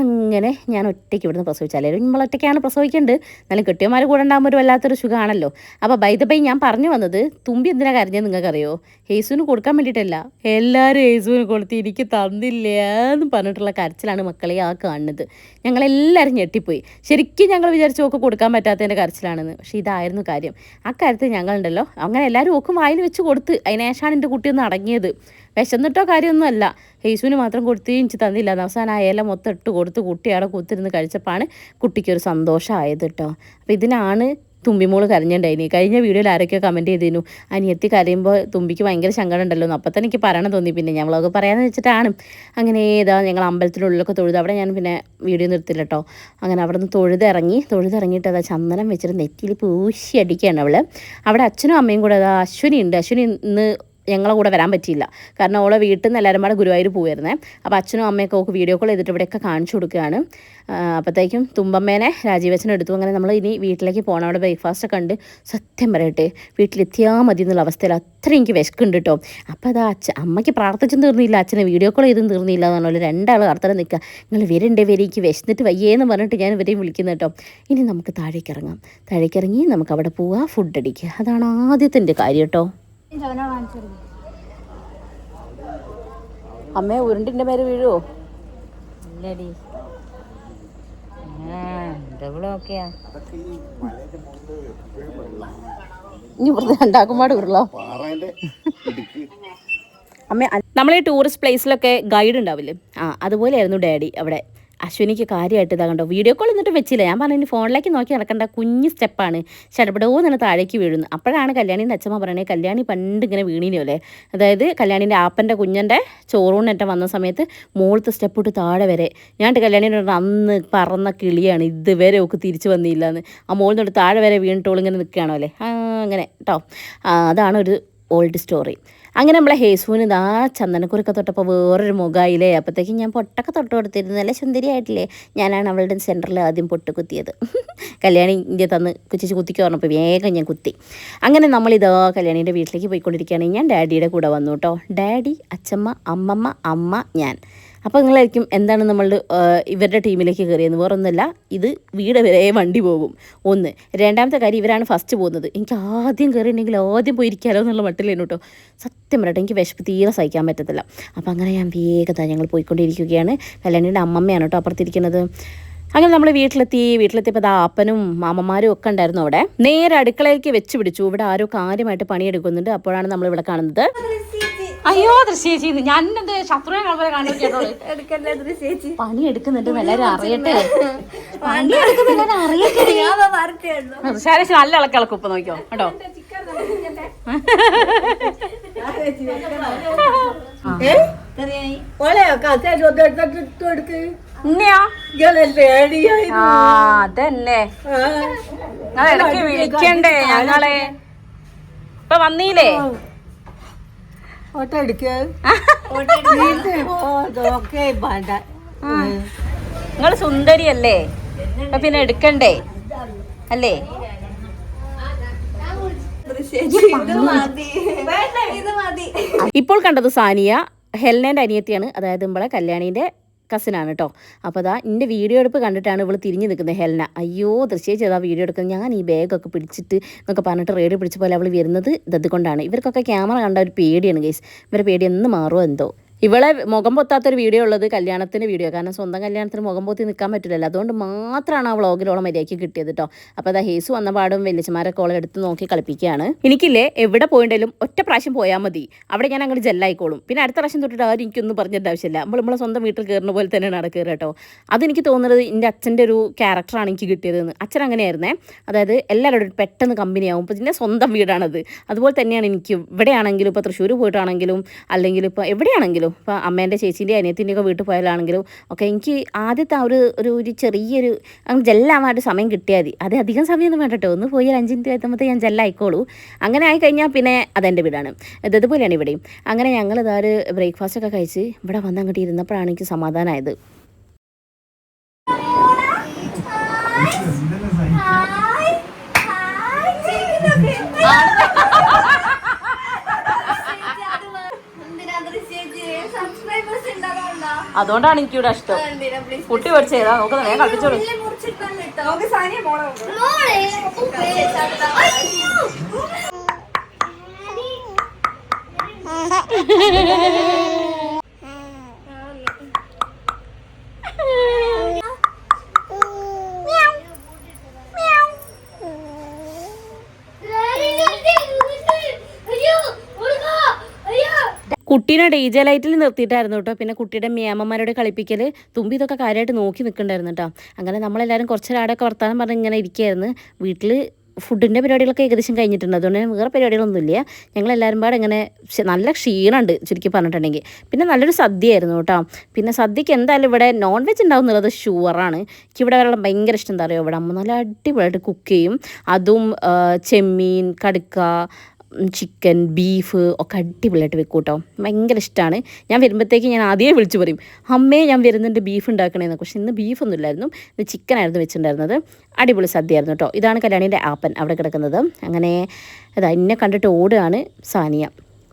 അങ്ങനെ ഞാൻ ഒറ്റയ്ക്ക് ഇവിടുന്ന് പ്രസവിച്ചാലേ നമ്മൾ ഒറ്റയ്ക്കാണ് പ്രസവിക്കേണ്ടത്. എന്നാലും കെട്ടിയന്മാർ കൂടെ ഉണ്ടാകുമ്പോൾ ഒരു വല്ലാത്തൊരു സുഖമാണല്ലോ അപ്പോൾ ബൈദബൈ ഞാൻ പറഞ്ഞു വന്നത് തുമ്പി എന്തിനാ കരഞ്ഞത് നിങ്ങൾക്കറിയോ? ഹേസുവിന് കൊടുക്കാൻ വേണ്ടിയിട്ടല്ല. എല്ലാവരും ഹേസുവിന് കൊടുത്ത് എനിക്ക് തന്നില്ല? എന്ന് പറഞ്ഞിട്ടുള്ള കരച്ചിലാണ് മക്കളെ ആ കാണുന്നത്. ഞങ്ങളെല്ലാവരും ഞെട്ടിപ്പോയി. ശരിക്കും ഞങ്ങൾ വിചാരിച്ചു ഒക്കെ കൊടുക്കാൻ പറ്റാത്തതിന്റെ കരച്ചിലാണെന്ന്. പക്ഷേ ഇതായിരുന്നു കാര്യം. ആ കാര്യത്തിൽ ഞങ്ങളുണ്ടല്ലോ. അങ്ങനെ എല്ലാവരും ഒക്കെ വായിൽ വെച്ച് കൊടുത്ത് അതിനേശാണ് എന്റെ കുട്ടി ഒന്ന് അടങ്ങിയത്. വിശന്നിട്ടോ കാര്യമൊന്നുമല്ല ഹേസുവിന് മാത്രം കൊടുത്ത് എനിക്ക് തന്നില്ല. അവസാനം ആ ഇല മൊത്തം ഇട്ട് കൊടുത്ത് കുട്ടി അവിടെ കുത്തിരുന്ന് കഴിച്ചപ്പോഴാണ് കുട്ടിക്കൊരു സന്തോഷമായത് കേട്ടോ. അപ്പോൾ ഇതിനാണ് തുമ്പിമോൾ കരഞ്ഞിട്ടുണ്ടായിനി കഴിഞ്ഞ വീഡിയോയിൽ ആരൊക്കെയോ കമന്റ് ചെയ്തിരുന്നു. അനിയത്തി കരയുമ്പോൾ തുമ്പിക്ക് ഭയങ്കര സങ്കടം ഉണ്ടല്ലോ അപ്പോൾ അപ്പം തന്നെ എനിക്ക് പറയണം തോന്നി. പിന്നെ ഞങ്ങളൊക്കെ പറയാമെന്ന് വെച്ചിട്ടാണ്. അങ്ങനെ ഏതാ ഞങ്ങൾ അമ്പലത്തിനുള്ളിലൊക്കെ തൊഴുത്. അവിടെ ഞാൻ പിന്നെ വീഡിയോ നിർത്തില്ല കേട്ടോ അങ്ങനെ അവിടെ നിന്ന് തൊഴുതിറങ്ങി തൊഴുതിറങ്ങിയിട്ട് അതാ ചന്ദനം വെച്ചിട്ട് നെറ്റിയിൽ പൂശി അടിക്കുകയാണ് അവൾ അവിടെ അച്ഛനും അമ്മയും കൂടെ അതാ അശ്വിനി ഉണ്ട് അശ്വിനി ഇന്ന് ഞങ്ങളെ കൂടെ വരാൻ പറ്റിയില്ല. കാരണം ഓളെ വീട്ടിൽ നിന്ന് എല്ലാവരും കൂടെ ഗുരുവായൂർ പോയിരുന്നേ അപ്പോൾ അച്ഛനും അമ്മയൊക്കെ ഓക്ക് വീഡിയോ കോൾ ചെയ്തിട്ട് ഇവിടെയൊക്കെ കാണിച്ചു കൊടുക്കുകയാണ്. അപ്പോഴത്തേക്കും തുമ്പമ്മേനെ രാജീവച്ചൻ എടുത്തു. അങ്ങനെ നമ്മൾ ഇനി വീട്ടിലേക്ക് പോകണം അവിടെ ബ്രേക്ക്ഫാസ്റ്റ് ഒക്കെ ഉണ്ട്. സത്യം പറയട്ടെ വീട്ടിലെത്തിയാൽ മതി എന്നുള്ള അവസ്ഥയിൽ അത്ര എനിക്ക് വിശക്കുണ്ട് കേട്ടോ. അപ്പോൾ അതാ അച്ഛൻ അമ്മയ്ക്ക് പ്രാർത്ഥിച്ചും തീർന്നില്ല. അച്ഛനെ വീഡിയോ കോൾ ചെയ്തും തീർന്നില്ല എന്ന് പറഞ്ഞാൽ രണ്ടാൾ അർത്ഥം നിൽക്കുക. നിങ്ങൾ വരണ്ടേ വരെ എനിക്ക് വിശന്നിട്ട് വയ്യേന്ന് പറഞ്ഞിട്ട് ഞാൻ ഇവരെയും വിളിക്കുന്നത് കേട്ടോ. ഇനി നമുക്ക് താഴേക്ക് ഇറങ്ങാം. താഴേക്ക് ഇറങ്ങി നമുക്ക് അവിടെ പോവുക ഫുഡ് അടിക്കുക. അതാണ് ആദ്യത്തിന്റെ കാര്യം കേട്ടോ. അമ്മേ ഉരുണ്ടിന്റെ മേലെ വീഴുവോ? ഇല്ലടി. ഡബിളൊക്കെയാ ഇനി രണ്ടാക്കുമ്പാട് ഉരുളോ. അമ്മ നമ്മൾ ഈ ടൂറിസ്റ്റ് പ്ലേസിലൊക്കെ ഗൈഡ് ഉണ്ടാവില്ലേ? ആ അതുപോലെയായിരുന്നു ഡാഡി അവിടെ. അശ്വിനിക്ക് കാര്യമായിട്ട് ഇതാ കണ്ടോ? വീഡിയോ കോൾ എന്നിട്ട് വെച്ചില്ല. ഞാൻ പറഞ്ഞു ഫോണിലേക്ക് നോക്കി നടക്കേണ്ട. കുഞ്ഞ് സ്റ്റെപ്പാണ് ചടപടോ തന്നെ താഴേക്ക് വീഴുന്നു അപ്പോഴാണ് കല്യാണിന്റെ അച്ഛമ്മ പറയണേ കല്യാണി പണ്ട് ഇങ്ങനെ വീണിനോലെ അതായത് കല്യാണിന്റെ ആപ്പന്റെ കുഞ്ഞന്റെ ചോറൂണിട്ട് വന്ന സമയത്ത് മുകളിലത്തെ സ്റ്റെപ്പ് ഇട്ട് താഴെ വരെ. ഞാൻ കല്യാണിന്റെ അന്ന് പറന്ന കിളിയാണ്. ഇതുവരെ ഒക്കെ തിരിച്ചു വന്നില്ല എന്ന് ആ മുകളിൽ തൊട്ട് താഴെ വരെ വീണിട്ടോളിങ്ങനെ നിൽക്കുകയാണോ അല്ലേ? അങ്ങനെ കേട്ടോ അതാണ് ഒരു ഓൾഡ് സ്റ്റോറി അങ്ങനെ നമ്മളെ ഹേസുവിന് ഇതാ ചന്ദനക്കുറിക്ക തൊട്ടപ്പോൾ വേറൊരു മുഖമായില്ലേ അപ്പോഴത്തേക്കും ഞാൻ പൊട്ടൊക്കെ തൊട്ട് കൊടുത്തിരുന്നു. നല്ല സുന്ദരിയായിട്ടില്ലേ? ഞാനാണ് അവളുടെ സെന്ററിൽ ആദ്യം പൊട്ട് കുത്തിയത്. കല്യാണി ഇന്ത്യ തന്ന് കുച്ചിച്ച് കുത്തിക്ക് പറഞ്ഞപ്പോൾ വേഗം ഞാൻ കുത്തി. അങ്ങനെ നമ്മളിതാ കല്യാണീന്റെ വീട്ടിലേക്ക് പോയിക്കൊണ്ടിരിക്കുകയാണ്. ഞാൻ ഡാഡിയുടെ കൂടെ വന്നു കേട്ടോ. ഡാഡി അച്ഛമ്മ അമ്മമ്മ അമ്മ ഞാൻ. അപ്പോൾ നിങ്ങളായിരിക്കും എന്താണ് നമ്മൾ ഇവരുടെ ടീമിലേക്ക് കയറിയെന്ന്. വേറൊന്നുമല്ല ഇത് വീട് വരെ വണ്ടി പോകും. ഒന്ന് രണ്ടാമത്തെ കാര്യം ഇവരാണ് ഫസ്റ്റ് പോകുന്നത്. എനിക്ക് ആദ്യം കയറിയിട്ടുണ്ടെങ്കിൽ ആദ്യം പോയിരിക്കാലോ എന്നുള്ള മട്ടിലേനു കേട്ടോ. സത്യം പറയട്ടെ എനിക്ക് വിശപ്പ് തീരെ സഹിക്കാൻ പറ്റത്തില്ല. അപ്പോൾ അങ്ങനെ ഞാൻ വേഗത ഞങ്ങൾ പോയിക്കൊണ്ടിരിക്കുകയാണ്. കല്യാണിയുടെ അമ്മമ്മയാണ് കേട്ടോ അപ്പുറത്തിരിക്കുന്നത്. അങ്ങനെ നമ്മൾ വീട്ടിലെത്തി വീട്ടിലെത്തിയപ്പോൾ ദാ അപ്പനും മാമന്മാരും ഒക്കെ ഉണ്ടായിരുന്നു അവിടെ. നേരെ അടുക്കളയിലേക്ക് വെച്ച് പിടിച്ചു. ഇവിടെ ആരോ കാര്യമായിട്ട് പണിയെടുക്കുന്നുണ്ട്. അപ്പോഴാണ് നമ്മൾ ഇവിടെ കാണുന്നത്. അയ്യോ ദൃശ്യേച്ചി ഞാൻ എന്ത് ശത്രുവിനെ കാണുമ്പോൾ കാണിച്ചു പണി എടുക്കുന്നുണ്ട് എല്ലാരും അറിയട്ടെ. പണി എടുക്കുന്നുണ്ട് അറിയട്ടെ. നല്ല ഇളക്കിളക്കും ഉപ്പ് നോക്കിയോ കേട്ടോ? അതന്നെ. ഇടയ്ക്ക് വിളിക്കണ്ടേ ഞങ്ങളെ? ഇപ്പൊ വന്നീലേ? ഫോട്ടോ എടുക്കുക നിങ്ങൾ സുന്ദരിയല്ലേ? അപ്പൊ പിന്നെ എടുക്കണ്ടേ? അല്ലേ? ഇപ്പോൾ കണ്ടത് സാനിയ ഹെൽനേന്റെ അനിയത്തിയാണ്. അതായത് നമ്മളെ കല്യാണീന്റെ കസിനാണ് കേട്ടോ അപ്പോൾ അതാ എന്റെ വീഡിയോ എടുപ്പ് കണ്ടിട്ടാണ് ഇവൾ തിരിഞ്ഞു നിൽക്കുന്നത് ഹെൽന. അയ്യോ ദൃശ്യം ചെയ്താൽ വീഡിയോ എടുക്കുന്നത്. ഞാൻ ഈ ബാഗൊക്കെ പിടിച്ചിട്ട് എന്നൊക്കെ പറഞ്ഞിട്ട് റേഡിയോ പിടിച്ച പോലെ അവൾ വരുന്നത് ഇതുകൊണ്ടാണ് ഇവർക്കൊക്കെ ക്യാമറ കണ്ട ഒരു പേടിയാണ് ഗൈസ് ഇവരുടെ പേടി എന്ന് മാറുമോ എന്തോ? ഇവളെ മുഖം പൊത്താത്തൊരു വീഡിയോ ഉള്ളത് കല്യാണത്തിന് വീഡിയോ കാരണം സ്വന്തം കല്യാണത്തിന് മുഖം പൊത്തി നിൽക്കാൻ പറ്റില്ലല്ലോ. അതുകൊണ്ട് മാത്രമാണ് ആ വ്ളോഗിലോളം മര്യാദയ്ക്ക് കിട്ടിയത് കേട്ടോ അപ്പോൾ അതാ ഹേസു വന്ന പാടും വെല്ലിച്ചമാരൊക്കെ ഓളെ എടുത്ത് നോക്കി കളിപ്പിക്കുകയാണ്. എനിക്കില്ലേ എവിടെ പോയിണ്ടെങ്കിലും ഒറ്റ പ്രാവശ്യം പോയാൽ മതി. അവിടെ ഞാൻ അങ്ങോട്ട് ജെല്ലായിക്കോളും പിന്നെ അടുത്ത പ്രാവശ്യം തൊട്ടിട്ട് ആരും എനിക്കൊന്നും പറഞ്ഞിട്ട് ആവശ്യമില്ല. നമ്മൾ നമ്മളെ സ്വന്തം വീട്ടിൽ കയറുന്ന പോലെ തന്നെ നടക്കുക കേട്ടോ അതെനിക്ക് തോന്നുന്നത് എന്റെ അച്ഛന്റെ ഒരു ക്യാരക്ടറാണ് എനിക്ക് കിട്ടിയതെന്ന്. അച്ഛൻ അങ്ങനെയായിരുന്നേ. അതായത് എല്ലാവരോടും പെട്ടെന്ന് കമ്പനിയാവും ഇപ്പോൾ പിന്നെ സ്വന്തം വീടാണത്. അതുപോലെ തന്നെയാണ് എനിക്ക് ഇവിടെയാണെങ്കിലും ഇപ്പോൾ തൃശ്ശൂർ പോയിട്ടാണെങ്കിലും അല്ലെങ്കിൽ ഇപ്പോൾ എവിടെയാണെങ്കിലും പോയാലും ഇപ്പോൾ അമ്മേന്റെ ചേച്ചീന്റെ അനിയത്തിന്റെ ഒക്കെ വീട്ടിൽ പോയാലാണെങ്കിലും ഒക്കെ എനിക്ക് ആദ്യത്തെ ആ ഒരു ഒരു ഒരു ചെറിയൊരു അങ്ങ് ജെല്ലാവാനായിട്ട് സമയം കിട്ടിയാൽ മതി. അത് അധികം സമയമൊന്നും വേണ്ട കേട്ടോ. ഒന്ന് പോയി ഒരു അഞ്ച് എത്തുമ്പോഴത്തേ ഞാൻ ജെല്ലായിക്കോളൂ. അങ്ങനെ ആയി കഴിഞ്ഞാൽ പിന്നെ അതെന്റെ വീടാണ്. ഇത് ഇതുപോലെയാണ് ഇവിടെയും. അങ്ങനെ ഞങ്ങൾ ഇതാ ഒരു ബ്രേക്ക്ഫാസ്റ്റ് ഒക്കെ കഴിച്ച് ഇവിടെ വന്ന് അങ്ങോട്ട് ഇരുന്നപ്പോഴാണ് എനിക്ക് സമാധാനമായത്. അതുകൊണ്ടാണ് എനിക്ക് ഇവിടെ ഇഷ്ടം. കുട്ടി പഠിച്ച ഏതാ നോക്കുന്നത് ഞാൻ കളിപ്പിച്ചോളൂ കുട്ടീനെ ഡേജ ലൈറ്റിൽ നിർത്തിയിട്ടായിരുന്നു കേട്ടോ. പിന്നെ കുട്ടിയുടെ മേമന്മാരോട് കളിപ്പിക്കൽ തുമ്പി ഇതൊക്കെ കാര്യമായിട്ട് നോക്കി നിൽക്കണ്ടായിരുന്നു കേട്ടോ. അങ്ങനെ നമ്മളെല്ലാവരും കുറച്ചൊരാടൊക്കെ വർത്താനം പറഞ്ഞ് ഇങ്ങനെ ഇരിക്കുകയായിരുന്നു. വീട്ടിൽ ഫുഡിന്റെ പരിപാടികളൊക്കെ ഏകദേശം കഴിഞ്ഞിട്ടുണ്ട്. അതുകൊണ്ട് വേറെ പരിപാടികളൊന്നുമില്ല ഞങ്ങളെല്ലാവരും പാടെ ഇങ്ങനെ നല്ല ക്ഷീണമുണ്ട് ചുരുക്കി പറഞ്ഞിട്ടുണ്ടെങ്കിൽ. പിന്നെ നല്ലൊരു സദ്യയായിരുന്നു കേട്ടോ. പിന്നെ സദ്യക്ക് എന്തായാലും ഇവിടെ നോൺ വെജ് ഉണ്ടാവും എന്നുള്ളത് ഷുവറാണ് എനിക്ക് ഇവിടെ വരാൻ ഭയങ്കര ഇഷ്ടം. എന്താ പറയുക ഇവിടെ അമ്മ നല്ല അടിപൊളിയായിട്ട് കുക്ക് ചെയ്യും. അതും ചെമ്മീൻ കടുക്ക ചിക്കൻ ബീഫ് ഒക്കെ അടിപൊളിയായിട്ട് വെക്കും കേട്ടോ. ഭയങ്കര ഇഷ്ടമാണ് ഞാൻ വരുമ്പോഴത്തേക്ക് ഞാൻ ആദ്യമേ വിളിച്ചു പറയും അമ്മേ ഞാൻ വരുന്നുണ്ട് ബീഫ് ഉണ്ടാക്കണേന്ന്. പക്ഷെ ഇന്ന് ബീഫൊന്നും ഇല്ലായിരുന്നു. ഇന്ന് ചിക്കനായിരുന്നു വെച്ചിട്ടുണ്ടായിരുന്നത്. അടിപൊളി സദ്യയായിരുന്നു കേട്ടോ. ഇതാണ് കല്യാണീന്റെ ആപ്പൻ അവിടെ കിടക്കുന്നത്. അങ്ങനെ അതാ എന്നെ കണ്ടിട്ട് ഓടുകയാണ് സാനിയ.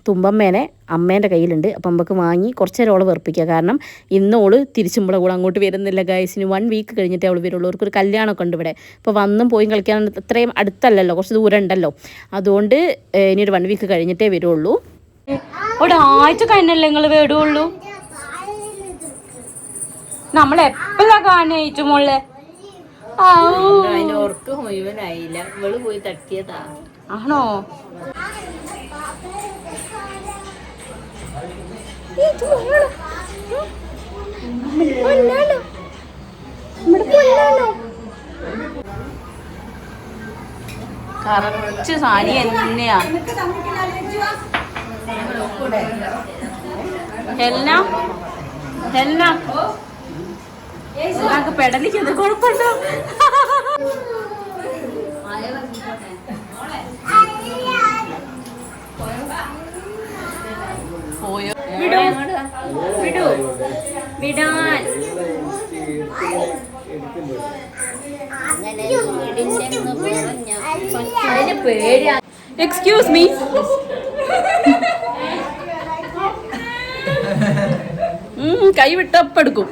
തുമ്പമ്മേനെ അമ്മേന്റെ കയ്യിലുണ്ട്. അപ്പം നമുക്ക് വാങ്ങി കുറച്ച് നേരം ഓൾ വെറുപ്പിക്കുക. കാരണം ഇന്നോൾ ഓൾ തിരിച്ചുമ്പളെ കൂടെ അങ്ങോട്ട് വരുന്നില്ല ഗൈസിന് വൺ വീക്ക് കഴിഞ്ഞിട്ടേ അവൾ വരുള്ളൂ. അവർക്കൊരു കല്യാണമൊക്കെ ഉണ്ട് ഇവിടെ. ഇപ്പോൾ വന്നും പോയി കളിക്കാൻ അത്രയും അടുത്തല്ലല്ലോ. കുറച്ച് ദൂരം ഉണ്ടല്ലോ. അതുകൊണ്ട് ഇനിയൊരു ഇനി ഒരു വൺ വീക്ക് കഴിഞ്ഞിട്ടേ വരുള്ളൂ. ഒരാഴ്ച കഴിഞ്ഞല്ലേ നിങ്ങൾ വരുള്ളൂ? നമ്മൾ എപ്പോഴാ കാണുക മോളെ ആണോ? കറച്ച് സാനി തന്നെയാ. ഹെൽന? ഹെൽന? നമുക്ക് പെടലിക്കുന്നത് കുഴപ്പമുണ്ടോ? പോയോ? വിടൂ. വിടൂ. വിടാൻ. എക്സ്ക്യൂസ് മീ കൈ വിട്ടപ്പെടുക്കും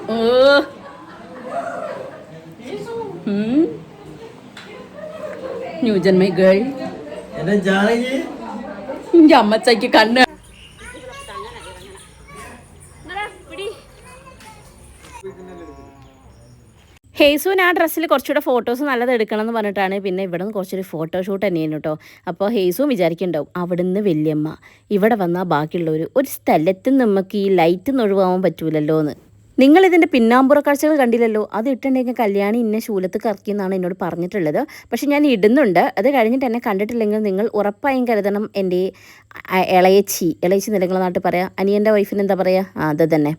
ന്യൂജന്മൈ ഗേൾ എന്റെ അമ്മച്ചയ്ക്ക് കണ്ണ് ഹേസുവിന് ആ ഡ്രസ്സിൽ കുറച്ചുകൂടെ ഫോട്ടോസ് നല്ലത് എടുക്കണം എന്ന് പറഞ്ഞിട്ടാണ് പിന്നെ ഇവിടെ നിന്ന് കുറച്ചൊരു ഫോട്ടോഷൂട്ട് തന്നെയാണ് കേട്ടോ. അപ്പോൾ ഹേസുവും വിചാരിക്കുന്നുണ്ടാവും അവിടുന്ന് വല്യമ്മ ഇവിടെ വന്നാൽ ബാക്കിയുള്ളവർ ഒരു സ്ഥലത്ത് നമുക്ക് ഈ ലൈറ്റ് ഒഴിവാകാൻ പറ്റൂലല്ലോ എന്ന്. നിങ്ങൾ ഇതിന്റെ പിന്നാമ്പുറ കാഴ്ചകൾ കണ്ടില്ലല്ലോ? അത് ഇട്ടുണ്ടെങ്കിൽ കല്യാണി ഇന്ന ശൂലത്ത് കറക്കി എന്നാണ് എന്നോട് പറഞ്ഞിട്ടുള്ളത്. പക്ഷേ ഞാൻ ഇടുന്നുണ്ട്. അത് കഴിഞ്ഞിട്ട് എന്നെ കണ്ടിട്ടില്ലെങ്കിൽ നിങ്ങൾ ഉറപ്പായും കരുതണം എന്റെ ഇളയച്ചി ഇളയച്ചി നിലങ്ങളെ നാട്ടിൽ പറയാം. അനിയന്റെ വൈഫിന് എന്താ പറയുക അത് തന്നെ.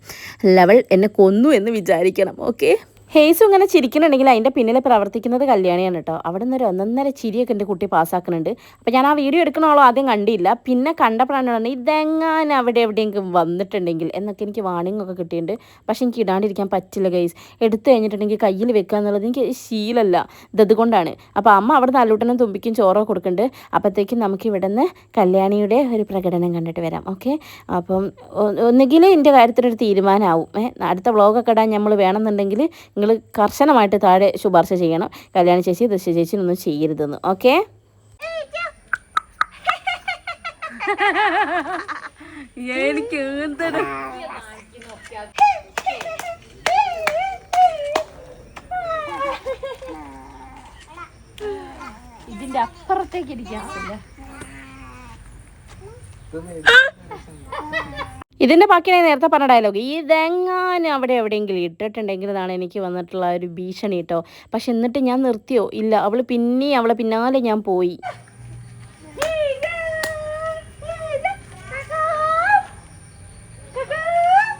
ലവൾ എന്നെ കൊന്നു എന്ന് വിചാരിക്കണം. ഓക്കെ ഹേസു ഇങ്ങനെ ചിരിക്കുന്നുണ്ടെങ്കിൽ അതിന്റെ പിന്നിൽ പ്രവർത്തിക്കുന്നത് കല്യാണിയാണ് കേട്ടോ. അവിടെ നിന്ന് ഒരു ഒന്നൊന്നര ചിരിയൊക്കെ എന്റെ കുട്ടി പാസ്സാക്കുന്നുണ്ട്. അപ്പോൾ ഞാൻ ആ വീഡിയോ എടുക്കണോളോ ആദ്യം കണ്ടില്ല. പിന്നെ കണ്ടപ്പോഴാണ് പറഞ്ഞത് ഇതെങ്ങാനും അവിടെ എവിടെയെങ്കിലും വന്നിട്ടുണ്ടെങ്കിൽ എന്നൊക്കെ എനിക്ക് വാണിംഗ് ഒക്കെ കിട്ടിയിട്ടുണ്ട്. പക്ഷെ എനിക്ക് ഇടാണ്ടിരിക്കാൻ പറ്റില്ല ഗൈസ് എടുത്തു കഴിഞ്ഞിട്ടുണ്ടെങ്കിൽ കയ്യിൽ വെക്കുക എന്നുള്ളത് എനിക്ക് ശീലമല്ല. ഇതുകൊണ്ടാണ്. അപ്പോൾ അമ്മ അവിടെ നല്ലൂട്ടനും തുമ്പിക്കും ചോറോ കൊടുക്കുന്നുണ്ട്. അപ്പോഴത്തേക്കും നമുക്ക് ഇവിടെ നിന്ന് കല്യാണിയുടെ ഒരു പ്രകടനം കണ്ടിട്ട് വരാം. ഓക്കെ? അപ്പം ഒന്നുകിൽ എന്റെ കാര്യത്തിനൊരു തീരുമാനമാവും. അടുത്ത വ്ളോഗൊക്കെ ഇടാൻ നമ്മൾ വേണമെന്നുണ്ടെങ്കിൽ നിങ്ങൾ കർശനമായിട്ട് താഴെ ശുപാർശ ചെയ്യണം. കല്യാണ ചേച്ചി ദൃശ്യ ചേച്ചിനൊന്നും ചെയ്യരുതെന്ന്. ഓക്കെ? എനിക്ക് ഇതിന്റെ അപ്പുറത്തേക്ക് ഇരിക്കാറില്ല ഇതിന്റെ ബാക്കി ഞാൻ നേരത്തെ പറഞ്ഞ ഡയലോഗ് ഈ ഇതെങ്ങാനും അവിടെ എവിടെയെങ്കിലും ഇട്ടിട്ടുണ്ടെങ്കിൽ ഇതാണ് എനിക്ക് വന്നിട്ടുള്ള ഒരു ഭീഷണി കേട്ടോ പക്ഷെ എന്നിട്ട് ഞാൻ നിർത്തിയോ? ഇല്ല. അവൾ പിന്നെയും അവളെ പിന്നാലെ ഞാൻ പോയി.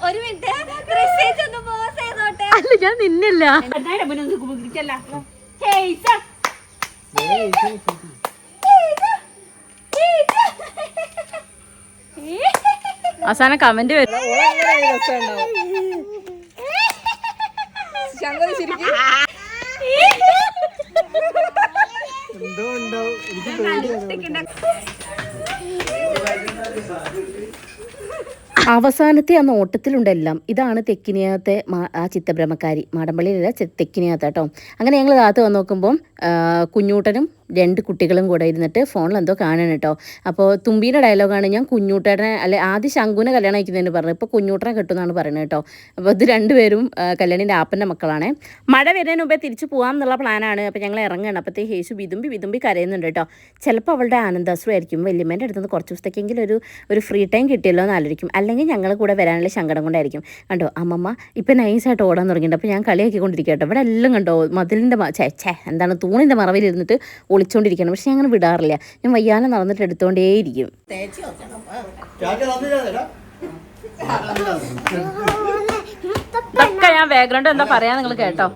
ഒരു അല്ല ഞാൻ നിന്നില്ല. അവസാനം കമന്റ് വരും. അവസാനത്തെ ആ നോട്ടത്തിലുണ്ടെല്ലാം ഇതാണ് തെക്കിനിയാത്തെ ആ ചിത്തബ്രഹ്മക്കാരി. മാടമ്പള്ളിയിലല്ല തെക്കിനിയാത്ത തെക്കിനിയത്ത് കേട്ടോ. അങ്ങനെ ഞങ്ങൾ താത്ത് വന്ന് നോക്കുമ്പം കുഞ്ഞൂട്ടനും രണ്ട് കുട്ടികളും കൂടെ ഇരുന്നിട്ട് ഫോണിൽ എന്തോ കാണണം കേട്ടോ. അപ്പോൾ തുമ്പീന്റെ ഡയലോഗാണ് ഞാൻ കുഞ്ഞൂട്ടനെ അല്ലെ ആദ്യം ശങ്കുവിനെ കല്യാണം അയക്കുന്നതിന് പറഞ്ഞു ഇപ്പോൾ കുഞ്ഞൂട്ടനെ കിട്ടുമെന്നാണ് പറയുന്നത് കേട്ടോ. അപ്പോൾ ഇത് രണ്ടുപേരും കല്യാണിന്റെ ആപ്പന്റെ മക്കളാണ്. മഴ വരുന്നതിന് മുമ്പേ തിരിച്ചു പോകാം എന്നുള്ള പ്ലാനാണ്. അപ്പോൾ ഞങ്ങൾ ഇറങ്ങണം. അപ്പോഴത്തേക്ക് യേശു വിതുമ്പി വിതുമ്പി കരയുന്നുണ്ട് കേട്ടോ. ചിലപ്പോൾ അവളുടെ ആനന്ദാശ്രു ആയിരിക്കും വലിയമ്മേന്റെ അടുത്ത് നിന്ന് കുറച്ച് ദിവസത്തേക്കെങ്കിലും ഒരു ഒരു ഫ്രീ ടൈം കിട്ടിയല്ലോ എന്ന് ആലോചിക്കും. അല്ലെങ്കിൽ ഞങ്ങൾ കൂടെ വരാനുള്ള ശങ്കടം കൊണ്ടായിരിക്കും. കണ്ടോ അമ്മമ്മ ഇപ്പം നൈസായിട്ട് ഓടാൻ തുടങ്ങിയിട്ടുണ്ട്. അപ്പോൾ ഞാൻ കളിയാക്കിക്കൊണ്ടിരിക്കുക കേട്ടോ. ഇവിടെ എല്ലാം കണ്ടോ മതിലിന്റെ ചേ ചേ എന്താണ് തൂണിന്റെ മറവിലിരുന്നിട്ട് ഒളിച്ചുകൊണ്ടിരിക്കണം പക്ഷെ അങ്ങനെ വിടാറില്ല. ഞാൻ വയ്യാതെ നടന്നിട്ട് എടുത്തോണ്ടേയിരിക്കും. ഇതൊക്കെ ഞാൻ ബാക്ക്ഗ്രൗണ്ട് എന്താ പറയാ നിങ്ങൾ കേട്ടോ?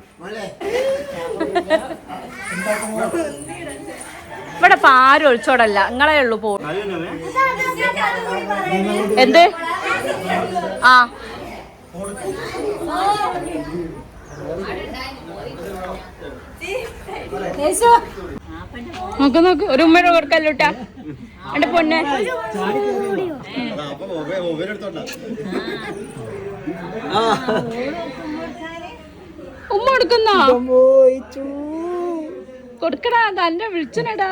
ഇവിടെ പാരും ഒഴിച്ചോടല്ല നിങ്ങളെ ഉള്ളൂ പോ എന്ത്? ആ. നോക്ക് നോക്ക് ഒരു ഉമ്മയുടെ കൊടുക്കല്ലോട്ടാ എന്റെ പൊന്നെ. ഉമ്മ കൊടുക്കുന്നോ? കൊടുക്കടാ തന്റെ വിളിച്ചനടാ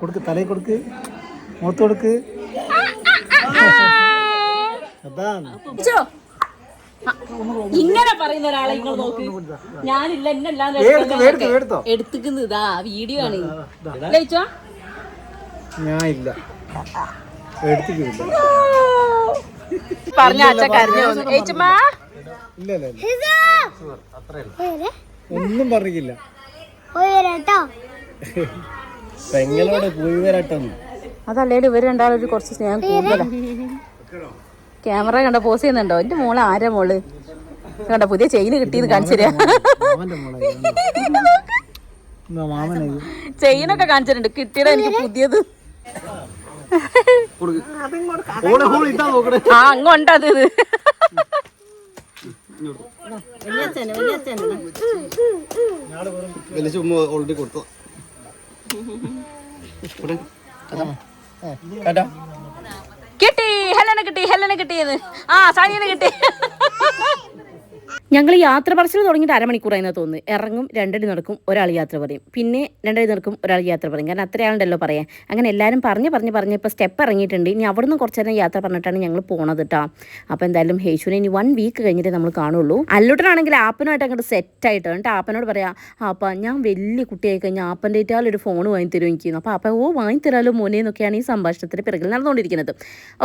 കൊടുക്ക് തലേ കൊടുക്ക്. മുഖത്ത് കൊടുക്ക്. അതാണ്. ഇങ്ങനെ പറയുന്ന ഒരാളെ നിങ്ങൾ നോക്ക്. ഞാനില്ല എന്നെല്ലാം വേടുത്തോ ഇതാ വീഡിയോ ആണ്. ലയിച്ചോ ഞാൻ ഇല്ല പറഞ്ഞ അച്ഛ കരഞ്ഞു വന്നു ഇല്ല ഇല്ല ഇല്ല. അത്രയല്ല ഒന്നും പറഞ്ഞില്ല. പെങ്ങളോടെ പോയി വരട്ടെ അതല്ലേ ഇവർ രണ്ടാളും ഒരു കുറച്ച് സ്നേഹം കൂടുതലാ. ക്യാമറ കണ്ട? പോസ് ചെയ്യുന്നുണ്ടോ? എന്റെ മോൾ ആരാ മോൾ? കണ്ട? പുതിയ ചെയിന് കിട്ടിയെന്ന് കാണിച്ചു തരാ മാമന്റെ മോളെ മാമനെ ചെയിനൊക്കെ കാണിച്ചിട്ടുണ്ട്. കിട്ടിയത് എനിക്ക് പുതിയത്. ആ അങ്ങോട്ടത് ഇത് ഓൾറെഡി കൊടുത്തു. കേട്ടാ? കിട്ടി ഹെലനെ കിട്ടി ഹെലനെ കിട്ടിയത്. ആ സാനിയനെ കിട്ടി. ഞങ്ങൾ യാത്ര പറച്ചിൽ തുടങ്ങിയിട്ട് അരമണിക്കൂറായിരുന്നു തോന്നുന്നു. ഇറങ്ങും രണ്ടടി നടക്കും ഒരാൾ യാത്ര പറയും. പിന്നെ രണ്ടടി നടക്കും ഒരാൾ യാത്ര പറയും. കാരണം അത്ര ആളുണ്ടല്ലോ പറയാൻ. അങ്ങനെ എല്ലാവരും പറഞ്ഞ് പറഞ്ഞ് പറഞ്ഞ് ഇപ്പോൾ സ്റ്റെപ്പ് ഇറങ്ങിയിട്ടുണ്ട്. ഇനി അവിടുന്ന് കുറച്ച് നേരം യാത്ര പറഞ്ഞിട്ടാണ് ഞങ്ങൾ പോണത് കേട്ടോ അപ്പോൾ എന്തായാലും ഹേശുവിനെ ഇനി വൺ വീക്ക് കഴിഞ്ഞിട്ട് നമ്മൾ കാണുള്ളൂ. അല്ലൂട്ടനാണെങ്കിൽ ആപ്പനുമായിട്ട് അങ്ങോട്ട് സെറ്റ് ആയിട്ട് എന്നിട്ട് ആപ്പനോട് പറയാം ആപ്പ ഞാൻ വലിയ കുട്ടിയായി കഴിഞ്ഞാൽ ആപ്പന്റെ ഒരു ഫോൺ വാങ്ങി തരും എനിക്ക്? അപ്പോൾ ആപ്പ ഓ വാങ്ങി തരാമല്ലോ മോനെ എന്നൊക്കെയാണ് ഈ സംഭാഷണത്തിന് പിറകിൽ നടന്നുകൊണ്ടിരിക്കുന്നത്.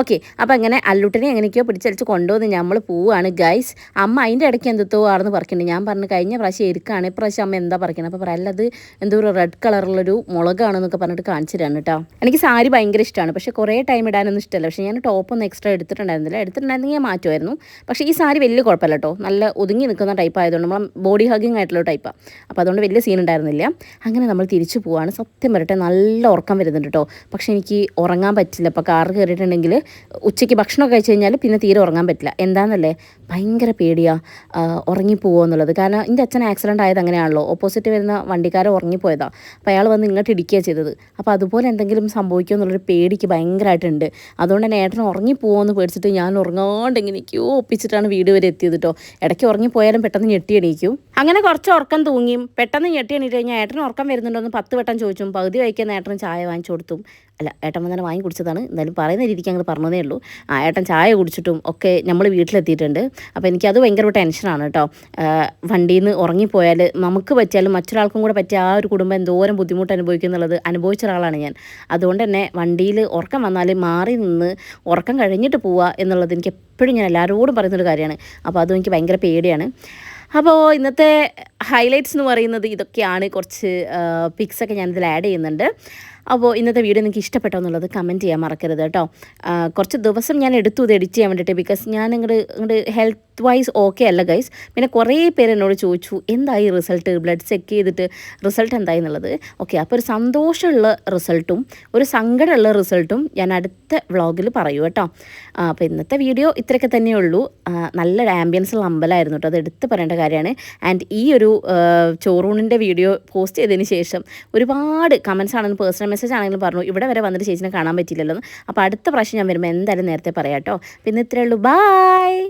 ഓക്കെ അപ്പോൾ അങ്ങനെ അല്ലൂട്ടനെ എങ്ങനെയൊക്കെയോ പിടിച്ചടിച്ച് കൊണ്ടുവന്ന് നമ്മൾ പോവുകയാണ് ഗൈസ് അമ്മ അതിന്റെ ഇടയ്ക്ക് എന്തോ ആണെന്ന് പറിക്കുന്നുണ്ട് ഞാൻ പറഞ്ഞു കഴിഞ്ഞ പ്രാവശ്യം എരിക്കാണ്. ഇപ്രാവശ്യം അമ്മ എന്താ പറിക്കുന്നത് അപ്പോൾ പറയാം അല്ലത് എന്തോ ഒരു റെഡ് കളറുള്ളൊരു മുളകാണെന്നൊക്കെ പറഞ്ഞിട്ട് കാണിച്ചു തരാണ് കേട്ടോ എനിക്ക് സാരി ഭയങ്കര ഇഷ്ടമാണ് പക്ഷേ കുറേ ടൈം ഇടാനൊന്നും ഇഷ്ടമല്ല പക്ഷേ ഞാൻ ടോപ്പ് ഒന്ന് എക്സ്ട്രാ എടുത്തിട്ടുണ്ടായിരുന്നില്ല. എടുത്തിട്ടുണ്ടായിരുന്നെങ്കിൽ ഞാൻ മാറ്റുമായിരുന്നു. പക്ഷേ ഈ സാരി വലിയ കുഴപ്പമില്ല കേട്ടോ നല്ല ഒതുങ്ങി നിൽക്കുന്ന ടൈപ്പ് ആയതുകൊണ്ട് നമ്മൾ ബോഡി ഹഗിങ് ആയിട്ടുള്ള ടൈപ്പാണ് അപ്പോൾ അതുകൊണ്ട് വലിയ സീൻ ഉണ്ടായിരുന്നില്ല. അങ്ങനെ നമ്മൾ തിരിച്ചു പോവാണ്. സത്യം വരട്ടെ നല്ല ഉറക്കം വരുന്നുണ്ട് കേട്ടോ പക്ഷേ എനിക്ക് ഉറങ്ങാൻ പറ്റില്ല. അപ്പോൾ കാർ കയറിയിട്ടുണ്ടെങ്കിൽ ഉച്ചയ്ക്ക് ഭക്ഷണമൊക്കെ കഴിച്ചു കഴിഞ്ഞാൽ പിന്നെ തീരെ ഉറങ്ങാൻ പറ്റില്ല. എന്താണെന്നല്ലേ ഭയങ്കര പേടിയാണ് ഉറങ്ങിപ്പോവോ എന്നുള്ളത്. കാരണം എന്റെ അച്ഛൻ ആക്സിഡന്റ് ആയത് അങ്ങനെയാണല്ലോ. ഓപ്പോസിറ്റ് വരുന്ന വണ്ടിക്കാരൻ ഉറങ്ങിപ്പോയതാണ് അപ്പോൾ അയാൾ വന്ന് ഇങ്ങോട്ട് ഇടിക്കുകയാണ് ചെയ്തത്. അപ്പോൾ അതുപോലെ എന്തെങ്കിലും സംഭവിക്കുമോ എന്നുള്ളൊരു പേടിക്ക് ഭയങ്കരമായിട്ടുണ്ട് അതുകൊണ്ട് തന്നെ ഏട്ടൻ ഉറങ്ങിപ്പോവോ എന്ന് പേടിച്ചിട്ട് ഞാൻ ഉറങ്ങാണ്ട് എങ്ങനെയൊക്കെയോ ഒപ്പിച്ചിട്ടാണ് വീട് വരെ എത്തിയത് കേട്ടോ ഇടയ്ക്ക് ഉറങ്ങിപ്പോയാലും പെട്ടെന്ന് ഞെട്ടി എണീക്കും. അങ്ങനെ കുറച്ച് ഉറക്കം തൂങ്ങിയും പെട്ടെന്ന് ഞെട്ടി എണീറ്റ് കഴിഞ്ഞാൽ ഏട്ടന് ഉറക്കം വരുന്നുണ്ടോ എന്ന് പത്ത് വട്ടം ചോദിച്ചും. പകുതി വയ്ക്കുന്ന ഏട്ടൻ ചായ വാങ്ങിച്ചു കൊടുത്തും. അല്ല ഏട്ടൻ വന്നാൽ വാങ്ങി കുടിച്ചതാണ്. എന്തായാലും പറയുന്ന രീതിക്ക് അങ്ങ് പറഞ്ഞതേ ഉള്ളൂ. ആ ഏട്ടൻ ചായ കുടിച്ചിട്ടും ഒക്കെ നമ്മൾ വീട്ടിലെത്തിയിട്ടുണ്ട്. അപ്പോൾ എനിക്കത് ഭയങ്കര ടെൻഷനാണ് കേട്ടോ. വണ്ടിയിൽ നിന്ന് ഉറങ്ങിപ്പോയാൽ നമുക്ക് പറ്റിയാലും മറ്റൊരാൾക്കും കൂടെ പറ്റിയ ആ ഒരു കുടുംബം എന്തോരം ബുദ്ധിമുട്ട് അനുഭവിക്കും എന്നുള്ളത് അനുഭവിച്ച ഒരാളാണ് ഞാൻ. അതുകൊണ്ട് തന്നെ വണ്ടിയിൽ ഉറക്കം വന്നാൽ മാറി നിന്ന് ഉറക്കം കഴിഞ്ഞിട്ട് പോവുക എന്നുള്ളത് എനിക്ക് എപ്പോഴും ഞാൻ എല്ലാവരോടും പറയുന്നൊരു കാര്യമാണ്. അപ്പോൾ അതും എനിക്ക് ഭയങ്കര പേടിയാണ്. അപ്പോൾ ഇന്നത്തെ ഹൈലൈറ്റ്സ് എന്ന് പറയുന്നത് ഇതൊക്കെയാണ്. കുറച്ച് പിക്സൊക്കെ ഞാനിതിൽ ആഡ് ചെയ്യുന്നുണ്ട്. അപ്പോൾ ഇന്നത്തെ വീഡിയോ നിങ്ങൾക്ക് ഇഷ്ടപ്പെട്ടോ എന്നുള്ളത് കമന്റ് ചെയ്യാൻ മറക്കരുത് കേട്ടോ. കുറച്ച് ദിവസം ഞാൻ എടുത്തു ഇത് എഡിറ്റ് ചെയ്യാൻ വേണ്ടിയിട്ട് ബിക്കോസ് ഞാൻ ഇങ്ങോട്ട് ഇങ്ങോട്ട് ഹെൽത്ത് വൈസ് ഓക്കെ അല്ല ഗൈസ് പിന്നെ കുറേ പേര് എന്നോട് ചോദിച്ചു എന്തായി റിസൾട്ട് ബ്ലഡ് ചെക്ക് ചെയ്തിട്ട് റിസൾട്ട് എന്തായി എന്നുള്ളത്. ഓക്കെ അപ്പോൾ ഒരു സന്തോഷമുള്ള റിസൾട്ടും ഒരു സങ്കടമുള്ള റിസൾട്ടും ഞാൻ അടുത്ത വ്ളോഗിൽ പറയൂ കേട്ടോ. അപ്പോൾ ഇന്നത്തെ വീഡിയോ ഇത്രയൊക്കെ തന്നെയുള്ളൂ നല്ലൊരു ആംബിയൻസ് ഉള്ള അമ്പലമായിരുന്നു കേട്ടോ. അത് എടുത്ത് പറയേണ്ട കാര്യമാണ്. ആൻഡ് ഈ ഒരു ചോറൂണിന്റെ വീഡിയോ പോസ്റ്റ് ചെയ്തതിന് ശേഷം ഒരുപാട് കമൻസ് ആണെന്ന് പേഴ്സണൽ മെസ്സേജ് ആണെങ്കിലും പറഞ്ഞു ഇവിടെ വരെ വന്നിട്ട് ചേച്ചിനെ കാണാൻ പറ്റില്ലല്ലോ അപ്പോൾ അടുത്ത പ്രാവശ്യം ഞാൻ വരുമ്പോൾ എന്തായാലും നേരത്തെ പറയാം കേട്ടോ പിന്നെ ഇത്രയേ ഉള്ളൂ. ബായ്